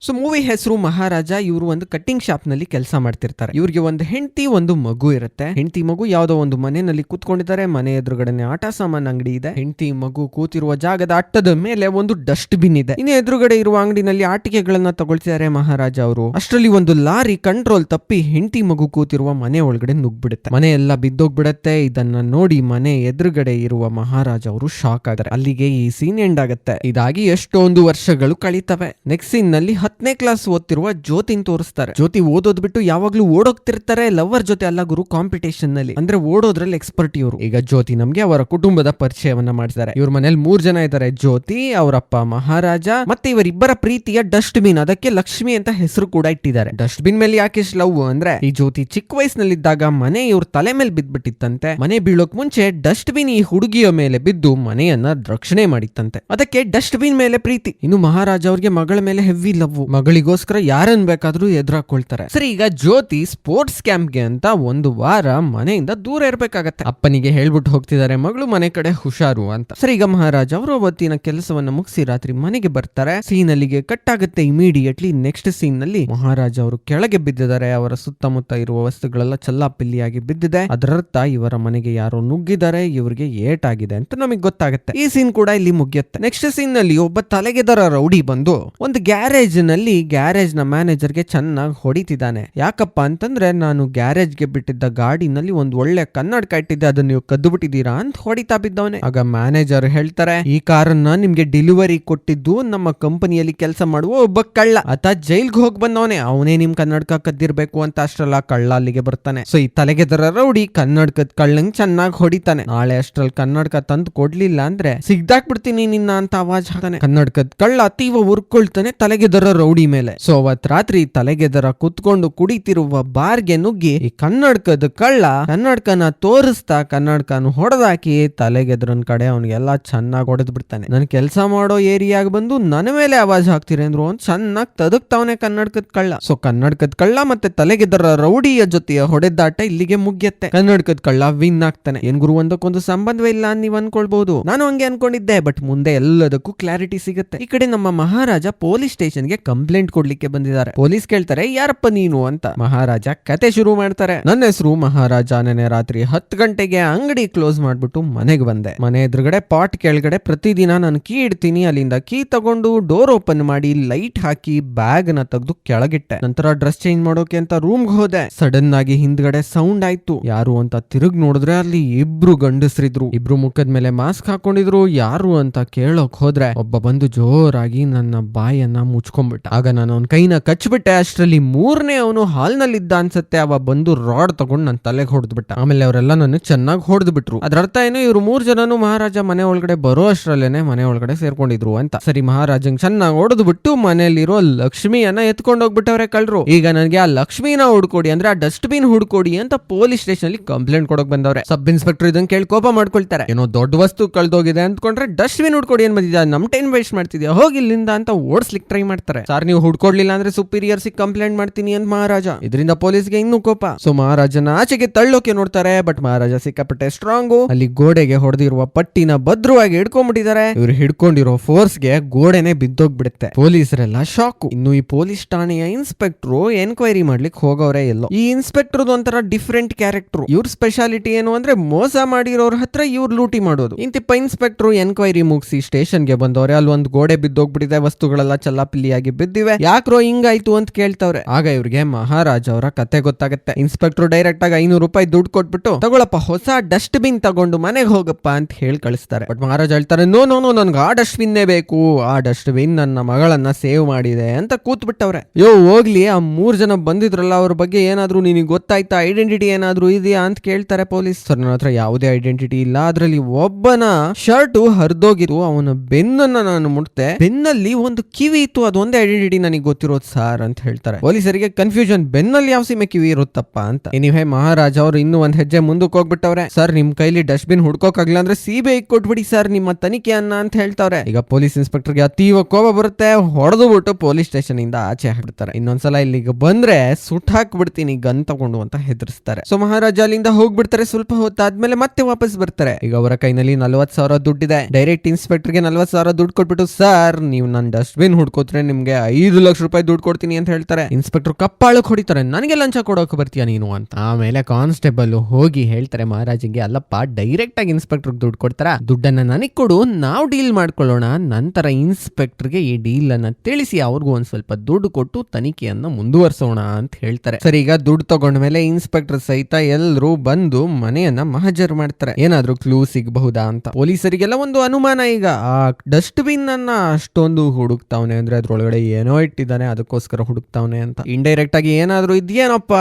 So movie ಹೆಸರು ಮಹಾರಾಜ, ಇವರು ಒಂದು ಕಟಿಂಗ್ ಶಾಪ್ನಲ್ಲಿ ಕೆಲಸ ಮಾಡ್ತಿರ್ತಾರೆ. ಇವರಿಗೆ ಒಂದು ಹೆಂಡತಿ, ಒಂದು ಮಗು ಇರುತ್ತೆ. ಹೆಂಡತಿ, ಮಗು ಯಾವ್ದೋ ಒಂದು ಮನೆಯಲ್ಲಿ ಕೂತ್ಕೊಂಡಿದ್ದಾರೆ. ಮನೆ ಎದುರುಗಡೆನೆ ಆಟ ಸಾಮಾನ್ ಅಂಗಡಿ ಇದೆ. ಹೆಂಡತಿ, ಮಗು ಕೂತಿರುವ ಜಾಗದ ಅಟ್ಟದ ಮೇಲೆ ಒಂದು ಡಸ್ಟ್ ಬಿನ್ ಇದೆ. ಇನ್ನು ಎದುರುಗಡೆ ಇರುವ ಅಂಗಡಿನಲ್ಲಿ ಆಟಿಕೆಗಳನ್ನ ತಗೊಳ್ತಿದ್ದಾರೆ ಮಹಾರಾಜ ಅವರು. ಅಷ್ಟರಲ್ಲಿ ಒಂದು ಲಾರಿ ಕಂಟ್ರೋಲ್ ತಪ್ಪಿ ಹೆಂಡತಿ, ಮಗು ಕೂತಿರುವ ಮನೆ ಒಳಗಡೆ ನುಗ್ಬಿಡುತ್ತೆ ಮನೆ ಎಲ್ಲ ಬಿದ್ದೋಗ್ಬಿಡತ್ತೆ. ಇದನ್ನ ನೋಡಿ ಮನೆ ಎದುರುಗಡೆ ಇರುವ ಮಹಾರಾಜ ಅವರು ಶಾಕ್ ಆಗ್ತಾರೆ. ಅಲ್ಲಿಗೆ ಈ ಸೀನ್ ಎಂಡ್ ಆಗುತ್ತೆ. ಇದಾಗಿ ಎಷ್ಟೊಂದು ವರ್ಷಗಳು ಕಳೀತವೆ. ನೆಕ್ಸ್ಟ್ ಸೀನ್ನಲ್ಲಿ ಹತ್ತನೇ ಕ್ಲಾಸ್ ಓದ್ತಿರುವ ಜ್ಯೋತಿನ್ ತೋರಿಸ್ತಾರೆ. ಜ್ಯೋತಿ ಓದೋದ್ ಬಿಟ್ಟು ಯಾವಾಗ್ಲೂ ಓಡೋಗ್ತಿರ್ತಾರೆ ಲವರ್ ಜೊತೆ ಅಲ್ಲ ಗುರು ಕಾಂಪಿಟೇಷನ್ನಲ್ಲಿ. ಅಂದ್ರೆ ಓಡೋದ್ರಲ್ಲಿ ಎಕ್ಸ್ಪರ್ಟ್ ಇವರು. ಈಗ ಜ್ಯೋತಿ ನಮ್ಗೆ ಅವರ ಕುಟುಂಬದ ಪರಿಚಯವನ್ನ ಮಾಡ್ತಾರೆ ಇವ್ರ ಮನೇಲಿ ಮೂರ್ ಜನ ಇದ್ದಾರೆ, ಜ್ಯೋತಿ, ಅವರಪ್ಪ ಮಹಾರಾಜ, ಮತ್ತೆ ಇವರಿಬ್ಬರ ಪ್ರೀತಿಯ ಡಸ್ಟ್ ಬಿನ್ ಅದಕ್ಕೆ ಲಕ್ಷ್ಮಿ ಅಂತ ಹೆಸರು ಕೂಡ ಇಟ್ಟಿದ್ದಾರೆ. ಡಸ್ಟ್ ಬಿನ್ ಮೇಲೆ ಯಾಕೆ ಲವ್ ಅಂದ್ರೆ, ಈ ಜ್ಯೋತಿ ಚಿಕ್ಕ ವಯಸ್ಸಿನಲ್ಲಿದ್ದಾಗ ಮನೆ ಇವ್ರ ತಲೆ ಮೇಲೆ ಬಿದ್ದ್ಬಿಟ್ಟಿತ್ತಂತೆ ಮನೆ ಬೀಳೋಕ್ ಮುಂಚೆ ಡಸ್ಟ್ ಬಿನ್ ಈ ಹುಡುಗಿಯ ಮೇಲೆ ಬಿದ್ದು ಮನೆಯನ್ನ ರಕ್ಷಣೆ ಮಾಡಿತ್ತಂತೆ. ಅದಕ್ಕೆ ಡಸ್ಟ್ ಬಿನ್ ಮೇಲೆ ಪ್ರೀತಿ. ಇನ್ನು ಮಹಾರಾಜ ಅವ್ರಿಗೆ ಮಗಳ ಮೇಲೆ ಹೆವಿ ಲವ್ ಮಗಳಿಗೋಸ್ಕರ ಯಾರನ್ ಬೇಕಾದ್ರೂ ಎದುರಾಕೊಳ್ತಾರೆ. ಸರಿ, ಈಗ ಜ್ಯೋತಿ ಸ್ಪೋರ್ಟ್ಸ್ ಕ್ಯಾಂಪ್ಗೆ ಅಂತ ಒಂದು ವಾರ ಮನೆಯಿಂದ ದೂರ ಇರ್ಬೇಕಾಗತ್ತೆ. ಅಪ್ಪನಿಗೆ ಹೇಳ್ಬಿಟ್ಟು ಹೋಗ್ತಿದ್ದಾರೆ, ಮಗಳು ಮನೆ ಕಡೆ ಹುಷಾರು ಅಂತ. ಸರಿ, ಈಗ ಮಹಾರಾಜ ಅವರು ಅವತ್ತಿನ ಕೆಲಸವನ್ನ ಮುಗಿಸಿ ರಾತ್ರಿ ಮನೆಗೆ ಬರ್ತಾರೆ. ಸೀನ್ ಅಲ್ಲಿಗೆ ಕಟ್ ಆಗುತ್ತೆ ಇಮಿಡಿಯೇಟ್ಲಿ. ನೆಕ್ಸ್ಟ್ ಸೀನ್ನಲ್ಲಿ ಮಹಾರಾಜ ಅವರು ಕೆಳಗೆ ಬಿದ್ದಿದ್ದಾರೆ. ಅವರ ಸುತ್ತಮುತ್ತ ಇರುವ ವಸ್ತುಗಳೆಲ್ಲ ಚಲ್ಲಾಪಿಲ್ಲಿಯಾಗಿ ಬಿದ್ದಿದೆ. ಅದರರ್ಥ ಇವರ ಮನೆಗೆ ಯಾರೋ ನುಗ್ಗಿದ್ದಾರೆ. ಇವರಿಗೆ ಏಟ್ ಆಗಿದೆ ಅಂತ ನಮಗೆ ಗೊತ್ತಾಗುತ್ತೆ. ಈ ಸೀನ್ ಕೂಡ ಇಲ್ಲಿ ಮುಗಿಯುತ್ತೆ. ನೆಕ್ಸ್ಟ್ ಸೀನ್ನಲ್ಲಿ ಒಬ್ಬ ತಲೆಗೆದರ ರೌಡಿ ಬಂದು ಒಂದು ಗ್ಯಾರೇಜ್ ನಲ್ಲಿ ಗ್ಯಾರೇಜ್ನ ಮ್ಯಾನೇಜರ್ಗೆ ಚೆನ್ನಾಗಿ ಹೊಡಿತಿದ್ದಾನೆ. ಯಾಕಪ್ಪ ಅಂತಂದ್ರೆ ನಾನು ಗ್ಯಾರೇಜ್ಗೆ ಬಿಟ್ಟಿದ್ದ ಗಾಡಿನಲ್ಲಿ ಒಂದ್ ಒಳ್ಳೆ ಕನ್ನಡಕ ಇಟ್ಟಿದ್ದೆ, ಅದನ್ನ ನೀವು ಕದ್ದು ಬಿಟ್ಟಿದ್ದೀರಾ ಅಂತ ಹೊಡಿತಾ ಬಿದ್ದವನೆ. ಆಗ ಮ್ಯಾನೇಜರ್ ಹೇಳ್ತಾರೆ, ಈ ಕಾರನ್ನ ನಿಮ್ಗೆ ಡೆಲಿವರಿ ಕೊಟ್ಟಿದ್ದು ನಮ್ಮ ಕಂಪನಿಯಲ್ಲಿ ಕೆಲಸ ಮಾಡುವ ಒಬ್ಬ ಕಳ್ಳ. ಆತ ಜೈಲ್ಗೆ ಹೋಗಿ ಬಂದವನೇ. ಅವನೇ ನಿಮ್ ಕನ್ನಡಕ ಕದ್ದಿರ್ಬೇಕು ಅಂತ ಅಷ್ಟ್ರಲ್ಲ ಕಳ್ಳ ಅಲ್ಲಿಗೆ ಬರ್ತಾನೆ. ಸೊ, ಈ ತಲೆಗೆದರ ರೌಡಿ ಕನ್ನಡಕದ ಕಳ್ಳಂಗ್ ಚೆನ್ನಾಗಿ ಹೊಡಿತಾನೆ. ನಾಳೆ ಅಷ್ಟ್ರಲ್ಲಿ ಕನ್ನಡಕ ತಂದು ಕೊಡ್ಲಿಲ್ಲ ಅಂದ್ರೆ ಸಿಗ್ದಾಕ್ಬಿಡ್ತೀನಿ ನಿನ್ನ ಅಂತ ಆವಾಜ್ ಹಾಕ್ತಾನೆ. ಕನ್ನಡಕದ ಕಳ್ಳ ಅತೀವ ಉರ್ಕೊಳ್ತಾನೆ ತಲೆಗೆದರ ರೌಡಿ ಮೇಲೆ. ಸೊ ಅವತ್ ರಾತ್ರಿ ತಲೆಗೆದರ ಕುತ್ಕೊಂಡು ಕುಡಿತಿರುವ ಬಾರ್ಗೆ ನುಗ್ಗಿ ಈ ಕನ್ನಡಕದ ಕಳ್ಳ ಕನ್ನಡಕನ ತೋರಿಸ್ತಾ ಕನ್ನಡಕನ ಹೊಡೆದಾಕಿ ತಲೆಗೆದ್ರನ್ ಕಡೆ ಅವ್ನಿಗೆಲ್ಲ ಚೆನ್ನಾಗಿ ಹೊಡೆದ್ ಬಿಡ್ತಾನೆ. ನನ್ ಕೆಲಸ ಮಾಡೋ ಏರಿಯಾಗ ಬಂದು ನನ್ನ ಮೇಲೆ ಆವಾಜ್ ಹಾಕ್ತೀರಿ ಅಂದ್ರು ಅವ್ನು ಚೆನ್ನಾಗಿ ತದಕ್ತಾವನೆ ಕನ್ನಡಕದ ಕಳ್ಳ. ಸೊ ಕನ್ನಡಕದ ಕಳ್ಳ ಮತ್ತೆ ತಲೆಗೆದರ ರೌಡಿಯ ಜೊತೆಯ ಹೊಡೆದಾಟ ಇಲ್ಲಿಗೆ ಮುಗಿಯತ್ತೆ. ಕನ್ನಡಕದ ಕಳ್ಳ ವಿನ್ ಆಗ್ತಾನೆ. ಏನ್ ಗುರು, ಒಂದಕ್ಕೊಂದು ಸಂಬಂಧವೇ ಇಲ್ಲ ನೀವ್ ಅನ್ಕೊಳ್ಬಹುದು ನಾನು ಹಂಗೆ ಅನ್ಕೊಂಡಿದ್ದೆ ಬಟ್ ಮುಂದೆ ಎಲ್ಲದಕ್ಕೂ ಕ್ಲಾರಿಟಿ ಸಿಗುತ್ತೆ. ಈ ಕಡೆ ನಮ್ಮ ಮಹಾರಾಜ ಪೊಲೀಸ್ ಸ್ಟೇಷನ್ಗೆ ಕಂಪ್ಲೇಂಟ್ ಕೊಡ್ಲಿಕ್ಕೆ ಬಂದಿದ್ದಾರೆ. ಪೊಲೀಸ್ ಕೇಳ್ತಾರೆ, ಯಾರಪ್ಪ ನೀನು ಅಂತ. ಮಹಾರಾಜ ಕತೆ ಶುರು ಮಾಡ್ತಾರೆ. ನನ್ನ ಹೆಸರು ಮಹಾರಾಜ. ನೆನೆ ರಾತ್ರಿ ಹತ್ತು ಗಂಟೆಗೆ ಅಂಗಡಿ ಕ್ಲೋಸ್ ಮಾಡ್ಬಿಟ್ಟು ಮನೆಗೆ ಬಂದೆ. ಮನೆ ಎದುರುಗಡೆ ಪಾಟ್ ಕೆಳಗಡೆ ಪ್ರತಿದಿನ ನಾನು ಕೀ ಇಡ್ತೀನಿ. ಅಲ್ಲಿಂದ ಕೀ ತಗೊಂಡು ಡೋರ್ ಓಪನ್ ಮಾಡಿ ಲೈಟ್ ಹಾಕಿ ಬ್ಯಾಗ್ನ ತೆಗೆದು ಕೆಳಗಿಟ್ಟೆ. ನಂತರ ಡ್ರೆಸ್ ಚೇಂಜ್ ಮಾಡೋಕೆ ಅಂತ ರೂಮ್ಗೆ ಹೋದೆ. ಸಡನ್ ಆಗಿ ಹಿಂದ್ಗಡೆ ಸೌಂಡ್ ಆಯ್ತು. ಯಾರು ಅಂತ ತಿರುಗ್ ನೋಡಿದ್ರೆ ಅಲ್ಲಿ ಇಬ್ರು ಗಂಡಸ್ರಿದ್ರು. ಇಬ್ರು ಮುಖದ ಮೇಲೆ ಮಾಸ್ಕ್ ಹಾಕೊಂಡಿದ್ರು. ಯಾರು ಅಂತ ಕೇಳೋಕ್ ಹೋದ್ರೆ ಒಬ್ಬ ಬಂದು ಜೋರಾಗಿ ನನ್ನ ಬಾಯನ್ನ ಮುಚ್ಕೊಂಡ್ಬಿಟ್ಟ ಆಗ ನಾನು ಅವನ ಕೈನ ಕಚ್ಬಿಟ್ಟೆ, ಅಷ್ಟರಲ್ಲಿ ಮೂರನೇ ಅವನು ಹಾಲ್ನಲ್ಲಿದ್ದ ನಲ್ಲಿದ್ದ ಅನ್ಸತ್ತೆ, ಅವ ಬಂದು ರಾಡ್ ತಗೊಂಡು ನನ್ನ ತಲೆಗೆ ಹೊಡೆದ್ಬಿಟ್ಟ. ಆಮೇಲೆ ಅವರೆಲ್ಲ ನನ್ನ ಚೆನ್ನಾಗಿ ಹೊಡೆದ್ ಬಿಟ್ರು ಅದ್ರ ಅರ್ಥ ಏನು, ಇವ್ರು ಮೂರ್ ಜನನು ಮಹಾರಾಜ ಮನೆ ಒಳಗಡೆ ಬರೋ ಅಷ್ಟರಲ್ಲೇನೆ ಮನೆ ಒಳಗಡೆ ಸೇರ್ಕೊಂಡಿದ್ರು ಅಂತ. ಸರಿ, ಮಹಾರಾಜಂಗ್ ಚೆನ್ನಾಗಿ ಹೊಡೆದು ಬಿಟ್ಟು ಮನೆಯಲ್ಲಿರೋ ಲಕ್ಷ್ಮಿಯನ್ನ ಎತ್ಕೊಂಡು ಹೋಗ್ಬಿಟ್ಟವ್ರೆ ಕಳ್ರು. ಈಗ ನನಗೆ ಆ ಲಕ್ಷ್ಮಿನ ಹುಡ್ಕೊಡಿ ಅಂದ್ರೆ ಆ ಡಸ್ಟ್ ಬಿನ್ ಹುಡ್ಕೊಡಿ ಅಂತ ಪೊಲೀಸ್ ಸ್ಟೇಷನ್ ಅಲ್ಲಿ ಕಂಪ್ಲೇಂಟ್ ಕೊಡಕ್ ಬಂದವ್ರೆ. ಸಬ್ ಇನ್ಸ್ಪೆಕ್ಟರ್ ಇದನ್ನ ಕೇಳಿ ಕೋಪ ಮಾಡ್ಕೊಳ್ತಾರೆ. ಏನೋ ದೊಡ್ಡ ವಸ್ತು ಕಳ್ದೋಗಿದೆ ಅಂದ್ಕೊಂಡ್ರೆ ಡಸ್ಟ್ ಬಿನ್ ಹುಡ್ಕೊಡಿ ಏನ್ ಬಂದಿದ್ಯಾ? ನಮ್ ಟೈಮ್ ವೇಸ್ಟ್ ಮಾಡ್ತಿದ್ಯಾ? ಹೋಗಿ ಇಲ್ಲಿಂದ ಅಂತ ಓಡಿಸ್ಲಿಕ್ಕೆ ಟ್ರೈ ಮಾಡ್ತಾರೆ. ಸರ್, ನೀವು ಹುಡ್ಕೊಡ್ಲಿಲ್ಲ ಅಂದ್ರೆ ಸುಪೀರಿಯರ್ಸ್ ಕಂಪ್ಲೇಂಟ್ ಮಾಡ್ತೀನಿ ಅಂತ ಮಹಾರಾಜ. ಇದರಿಂದ ಪೊಲೀಸ್ಗೆ ಇನ್ನೂ ಕೋಪ. ಸೊ ಮಹಾರಾಜನ ಆಚೆಗೆ ತಳ್ಳೋಕೆ ನೋಡ್ತಾರೆ ಬಟ್ ಮಹಾರಾಜ ಸಿಕ್ಕಾಪಟ್ಟೆ ಸ್ಟ್ರಾಂಗು ಅಲ್ಲಿ ಗೋಡೆಗೆ ಹೊಡೆದಿರುವ ಪಟ್ಟಿನ ಭದ್ರವಾಗಿ ಹಿಡ್ಕೊಂಡ್ಬಿಟ್ಟಿದ್ದಾರೆ. ಇವ್ರು ಹಿಡ್ಕೊಂಡಿರೋ ಫೋರ್ಸ್ಗೆ ಗೋಡೆನೆ ಬಿದ್ದೋಗ್ಬಿಡುತ್ತೆ. ಪೊಲೀಸರೆಲ್ಲ ಶಾಕ್ ಇನ್ನು ಈ ಪೊಲೀಸ್ ಠಾಣೆಯ ಇನ್ಸ್ಪೆಕ್ಟರ್ ಎನ್ಕ್ವೈರಿ ಮಾಡ್ಲಿಕ್ಕೆ ಹೋಗೋರೆ ಎಲ್ಲೋ. ಈ ಇನ್ಸ್ಪೆಕ್ಟರ್ ಒಂಥರ ಡಿಫ್ರೆಂಟ್ ಕ್ಯಾರೆಕ್ಟರ್ ಇವ್ರ ಸ್ಪೆಷಾಲಿಟಿ ಏನು ಅಂದ್ರೆ ಮೋಸ ಮಾಡಿರೋರ್ ಹತ್ರ ಇವ್ರು ಲೂಟಿ ಮಾಡೋದು. ಇಂತಿಪ್ಪ ಇನ್ಸ್ಪೆಕ್ಟರ್ ಎನ್ಕ್ವೈರಿ ಮುಗಿಸಿ ಸ್ಟೇಷನ್ಗೆ ಬಂದವ್ರೆ. ಅಲ್ಲಿ ಒಂದು ಗೋಡೆ ಬಿದ್ದೋಗ್ಬಿಟ್ಟಿದೆ, ವಸ್ತುಗಳೆಲ್ಲ ಚಲ್ಲಾಪಿಲ್ಲಿಯಾಗಿ ಬಿದ್ದಿವೆ. ಯಾಕ್ರೋ ಹಿಂಗಾಯ್ತು ಅಂತ ಕೇಳ್ತವ್ರೆ. ಆಗ ಇವ್ರಿಗೆ ಮಹಾರಾಜ್ ಅವರ ಕತೆ ಗೊತ್ತಾಗತ್ತೆ. ಇನ್ಸ್ಪೆಕ್ಟರ್ ಡೈರೆಕ್ಟ್ ಆಗಿ ಐನೂರು ರೂಪಾಯಿ ದುಡ್ಡು ಕೊಟ್ಬಿಟ್ಟು, ತಗೊಳಪ್ಪ, ಹೊಸ ಡಸ್ಟ್ ಬಿನ್ ತಗೊಂಡು ಮನೆಗೆ ಹೋಗಪ್ಪ ಅಂತ ಹೇಳಿ ಕಳಿಸ್ತಾರೆ. ಬಟ್ ಮಹಾರಾಜ್ ಹೇಳ್ತಾರೆ, ನೋ ನೋ ನೋ, ನನ್ಗೆ ಆ ಡಸ್ಟ್ ಬಿನ್ನೇ ಬೇಕು. ಆ ಡಸ್ಟ್ ಬಿನ್ ನನ್ನ ಮಗಳನ್ನ ಸೇವ್ ಮಾಡಿದೆ ಅಂತ ಕೂತ್ ಬಿಟ್ಟವ್ರೆ ಯೋ, ಹೋಗ್ಲಿ, ಆ ಮೂರ್ ಜನ ಬಂದಿದ್ರಲ್ಲ ಅವ್ರ ಬಗ್ಗೆ ಏನಾದ್ರೂ ನಿನಗೆ ಗೊತ್ತಾಯ್ತಾ? ಐಡೆಂಟಿಟಿ ಏನಾದ್ರು ಇದೆಯಾ? ಅಂತ ಕೇಳ್ತಾರೆ ಪೊಲೀಸ್. ಸರ್ ನನ್ನ ಹತ್ರ ಯಾವುದೇ ಐಡೆಂಟಿಟಿ ಇಲ್ಲ. ಅದ್ರಲ್ಲಿ ಒಬ್ಬನ ಶರ್ಟ್ ಹರಿದೋಗಿತ್ತು. ಅವನ ಬೆನ್ನನ್ನ ನಾನು ಮುಟ್ತೆ ಬೆನ್ನಲ್ಲಿ ಒಂದು ಕಿವಿ ಇತ್ತು. ಅದೊಂದೇ ಐಡೆಂಟಿಟಿ ನನಗೆ ಗೊತ್ತಿರೋದು ಸರ್ ಅಂತ ಹೇಳ್ತಾರೆ. ಪೊಲೀಸರಿಗೆ ಕನ್ಫ್ಯೂಷನ್ ಬೆನ್ನಲ್ಲಿ ಯಾವ ಸೀಮೆ ಕಿವಿ ಇರುತ್ತಪ್ಪ ಅಂತ. ಎನಿವೆ ಮಹಾರಾಜ ಅವರು ಇನ್ನೂ ಒಂದ್ ಹೆಜ್ಜೆ ಮುಂದಕ್ಕೆ ಹೋಗ್ಬಿಟ್ಟವ್ರೆ. ಸರ್ ನಿಮ್ ಕೈಲಿ ಡಸ್ಟ್ ಬಿನ್ ಹುಡ್ಕೋಕಾಗ್ಲ ಅಂದ್ರೆ ಸಿಬಿಐ ಕೊಟ್ಬಿಡಿ ಸರ್ ನಿಮ್ಮ ತನಿಖೆಯನ್ನ ಅಂತ ಹೇಳ್ತಾವ್ರೆ. ಈಗ ಪೊಲೀಸ್ ಇನ್ಸ್ಪೆಕ್ಟರ್ಗೆ ಅತೀವ ಕೋಪ ಬರುತ್ತೆ. ಹೊಡೆದು ಬಿಟ್ಟು ಪೊಲೀಸ್ ಸ್ಟೇಷನ್ ಇಂದ ಆಚೆ ಹಾಕ್ಬಿಡ್ತಾರೆ. ಇನ್ನೊಂದ್ಸಲ ಇಲ್ಲಿಗೆ ಬಂದ್ರೆ ಸುಟ್ ಹಾಕ್ಬಿಡ್ತೀನಿ, ಗನ್ ತಗೊಂಡು ಅಂತ ಹೆದರ್ಸ್ತಾರೆ. ಸೊ ಮಹಾರಾಜ ಅಲ್ಲಿಂದ ಹೋಗ್ಬಿಡ್ತಾರೆ. ಸ್ವಲ್ಪ ಹೊತ್ತಾದ್ಮೇಲೆ ಮತ್ತೆ ವಾಪಸ್ ಬರ್ತಾರೆ. ಈಗ ಅವರ ಕೈನಲ್ಲಿ ನಲ್ವತ್ ಸಾವಿರ ದುಡ್ಡಿದೆ. ಡೈರೆಕ್ಟ್ ಇನ್ಸ್ಪೆಕ್ಟರ್ಗೆ ನಲ್ವತ್ ಸಾವಿರ ದುಡ್ಡು ಕೊಟ್ಬಿಟ್ಟು ಸರ್ ನೀವು ನನ್ನ ಡಸ್ಟ್ಬಿನ್ ಹುಡ್ಕೋತ್ರೆ ನಿಮ್ಗೆ ನಿಮ್ಗೆ ಐದು ಲಕ್ಷ ರೂಪಾಯಿ ದುಡ್ಡು ಕೊಡ್ತೀನಿ ಅಂತ ಹೇಳ್ತಾರೆ. ಇನ್ಸ್ಪೆಕ್ಟರ್ ಕಪ್ಪಾಳು ಹೊಡಿತಾರೆ. ನನಗೆ ಲಂಚ ಕೊಡೋಕೆ ಬರ್ತೀಯ ನೀನು? ಅಂತ. ಆಮೇಲೆ ಕಾನ್ಸ್ಟೇಬಲ್ ಹೋಗಿ ಹೇಳ್ತಾರೆ, ಮಹಾರಾಜಿಗೆ ಅಲ್ಲಪ್ಪ ಡೈರೆಕ್ಟ್ ಆಗಿ ಇನ್ಸ್ಪೆಕ್ಟರ್ ದುಡ್ಡು ಕೊಡ್ತಾರ? ದುಡ್ಡನ್ನ ನನಗ್ ಕೊಡು, ನಾವು ಡೀಲ್ ಮಾಡ್ಕೊಳ್ಳೋಣ. ನಂತರ ಇನ್ಸ್ಪೆಕ್ಟರ್ಗೆ ಈ ಡೀಲ್ ಅನ್ನ ತಿಳಿಸಿ ಅವ್ರಿಗೂ ಒಂದ್ ಸ್ವಲ್ಪ ದುಡ್ಡು ಕೊಟ್ಟು ತನಿಖೆಯನ್ನ ಮುಂದುವರ್ಸೋಣ ಅಂತ ಹೇಳ್ತಾರೆ. ಸರಿ, ಈಗ ದುಡ್ಡು ತಗೊಂಡ್ಮೇಲೆ ಇನ್ಸ್ಪೆಕ್ಟರ್ ಸಹಿತ ಎಲ್ಲರೂ ಬಂದು ಮನೆಯನ್ನ ಮಹಜರ್ ಮಾಡ್ತಾರೆ. ಏನಾದ್ರೂ ಕ್ಲೂ ಸಿಗಬಹುದಾ ಅಂತ. ಪೊಲೀಸರಿಗೆಲ್ಲ ಒಂದು ಅನುಮಾನ ಈಗ. ಆ ಡಸ್ಟ್ ಬಿನ್ ಅನ್ನ ಅಷ್ಟೊಂದು ಹುಡುಕ್ತಾವನೆ ಅಂದ್ರೆ ಅದ್ರೊಳಗಡೆ ಏನೋ ಇಟ್ಟಿದ್ದಾನೆ, ಅದಕ್ಕೋಸ್ಕರ ಹುಡುಕ್ತಾವನೆ ಅಂತ. ಇಂಡೈರೆಕ್ಟ್ ಆಗಿ ಏನಾದ್ರೂ ಇದೇನಪ್ಪ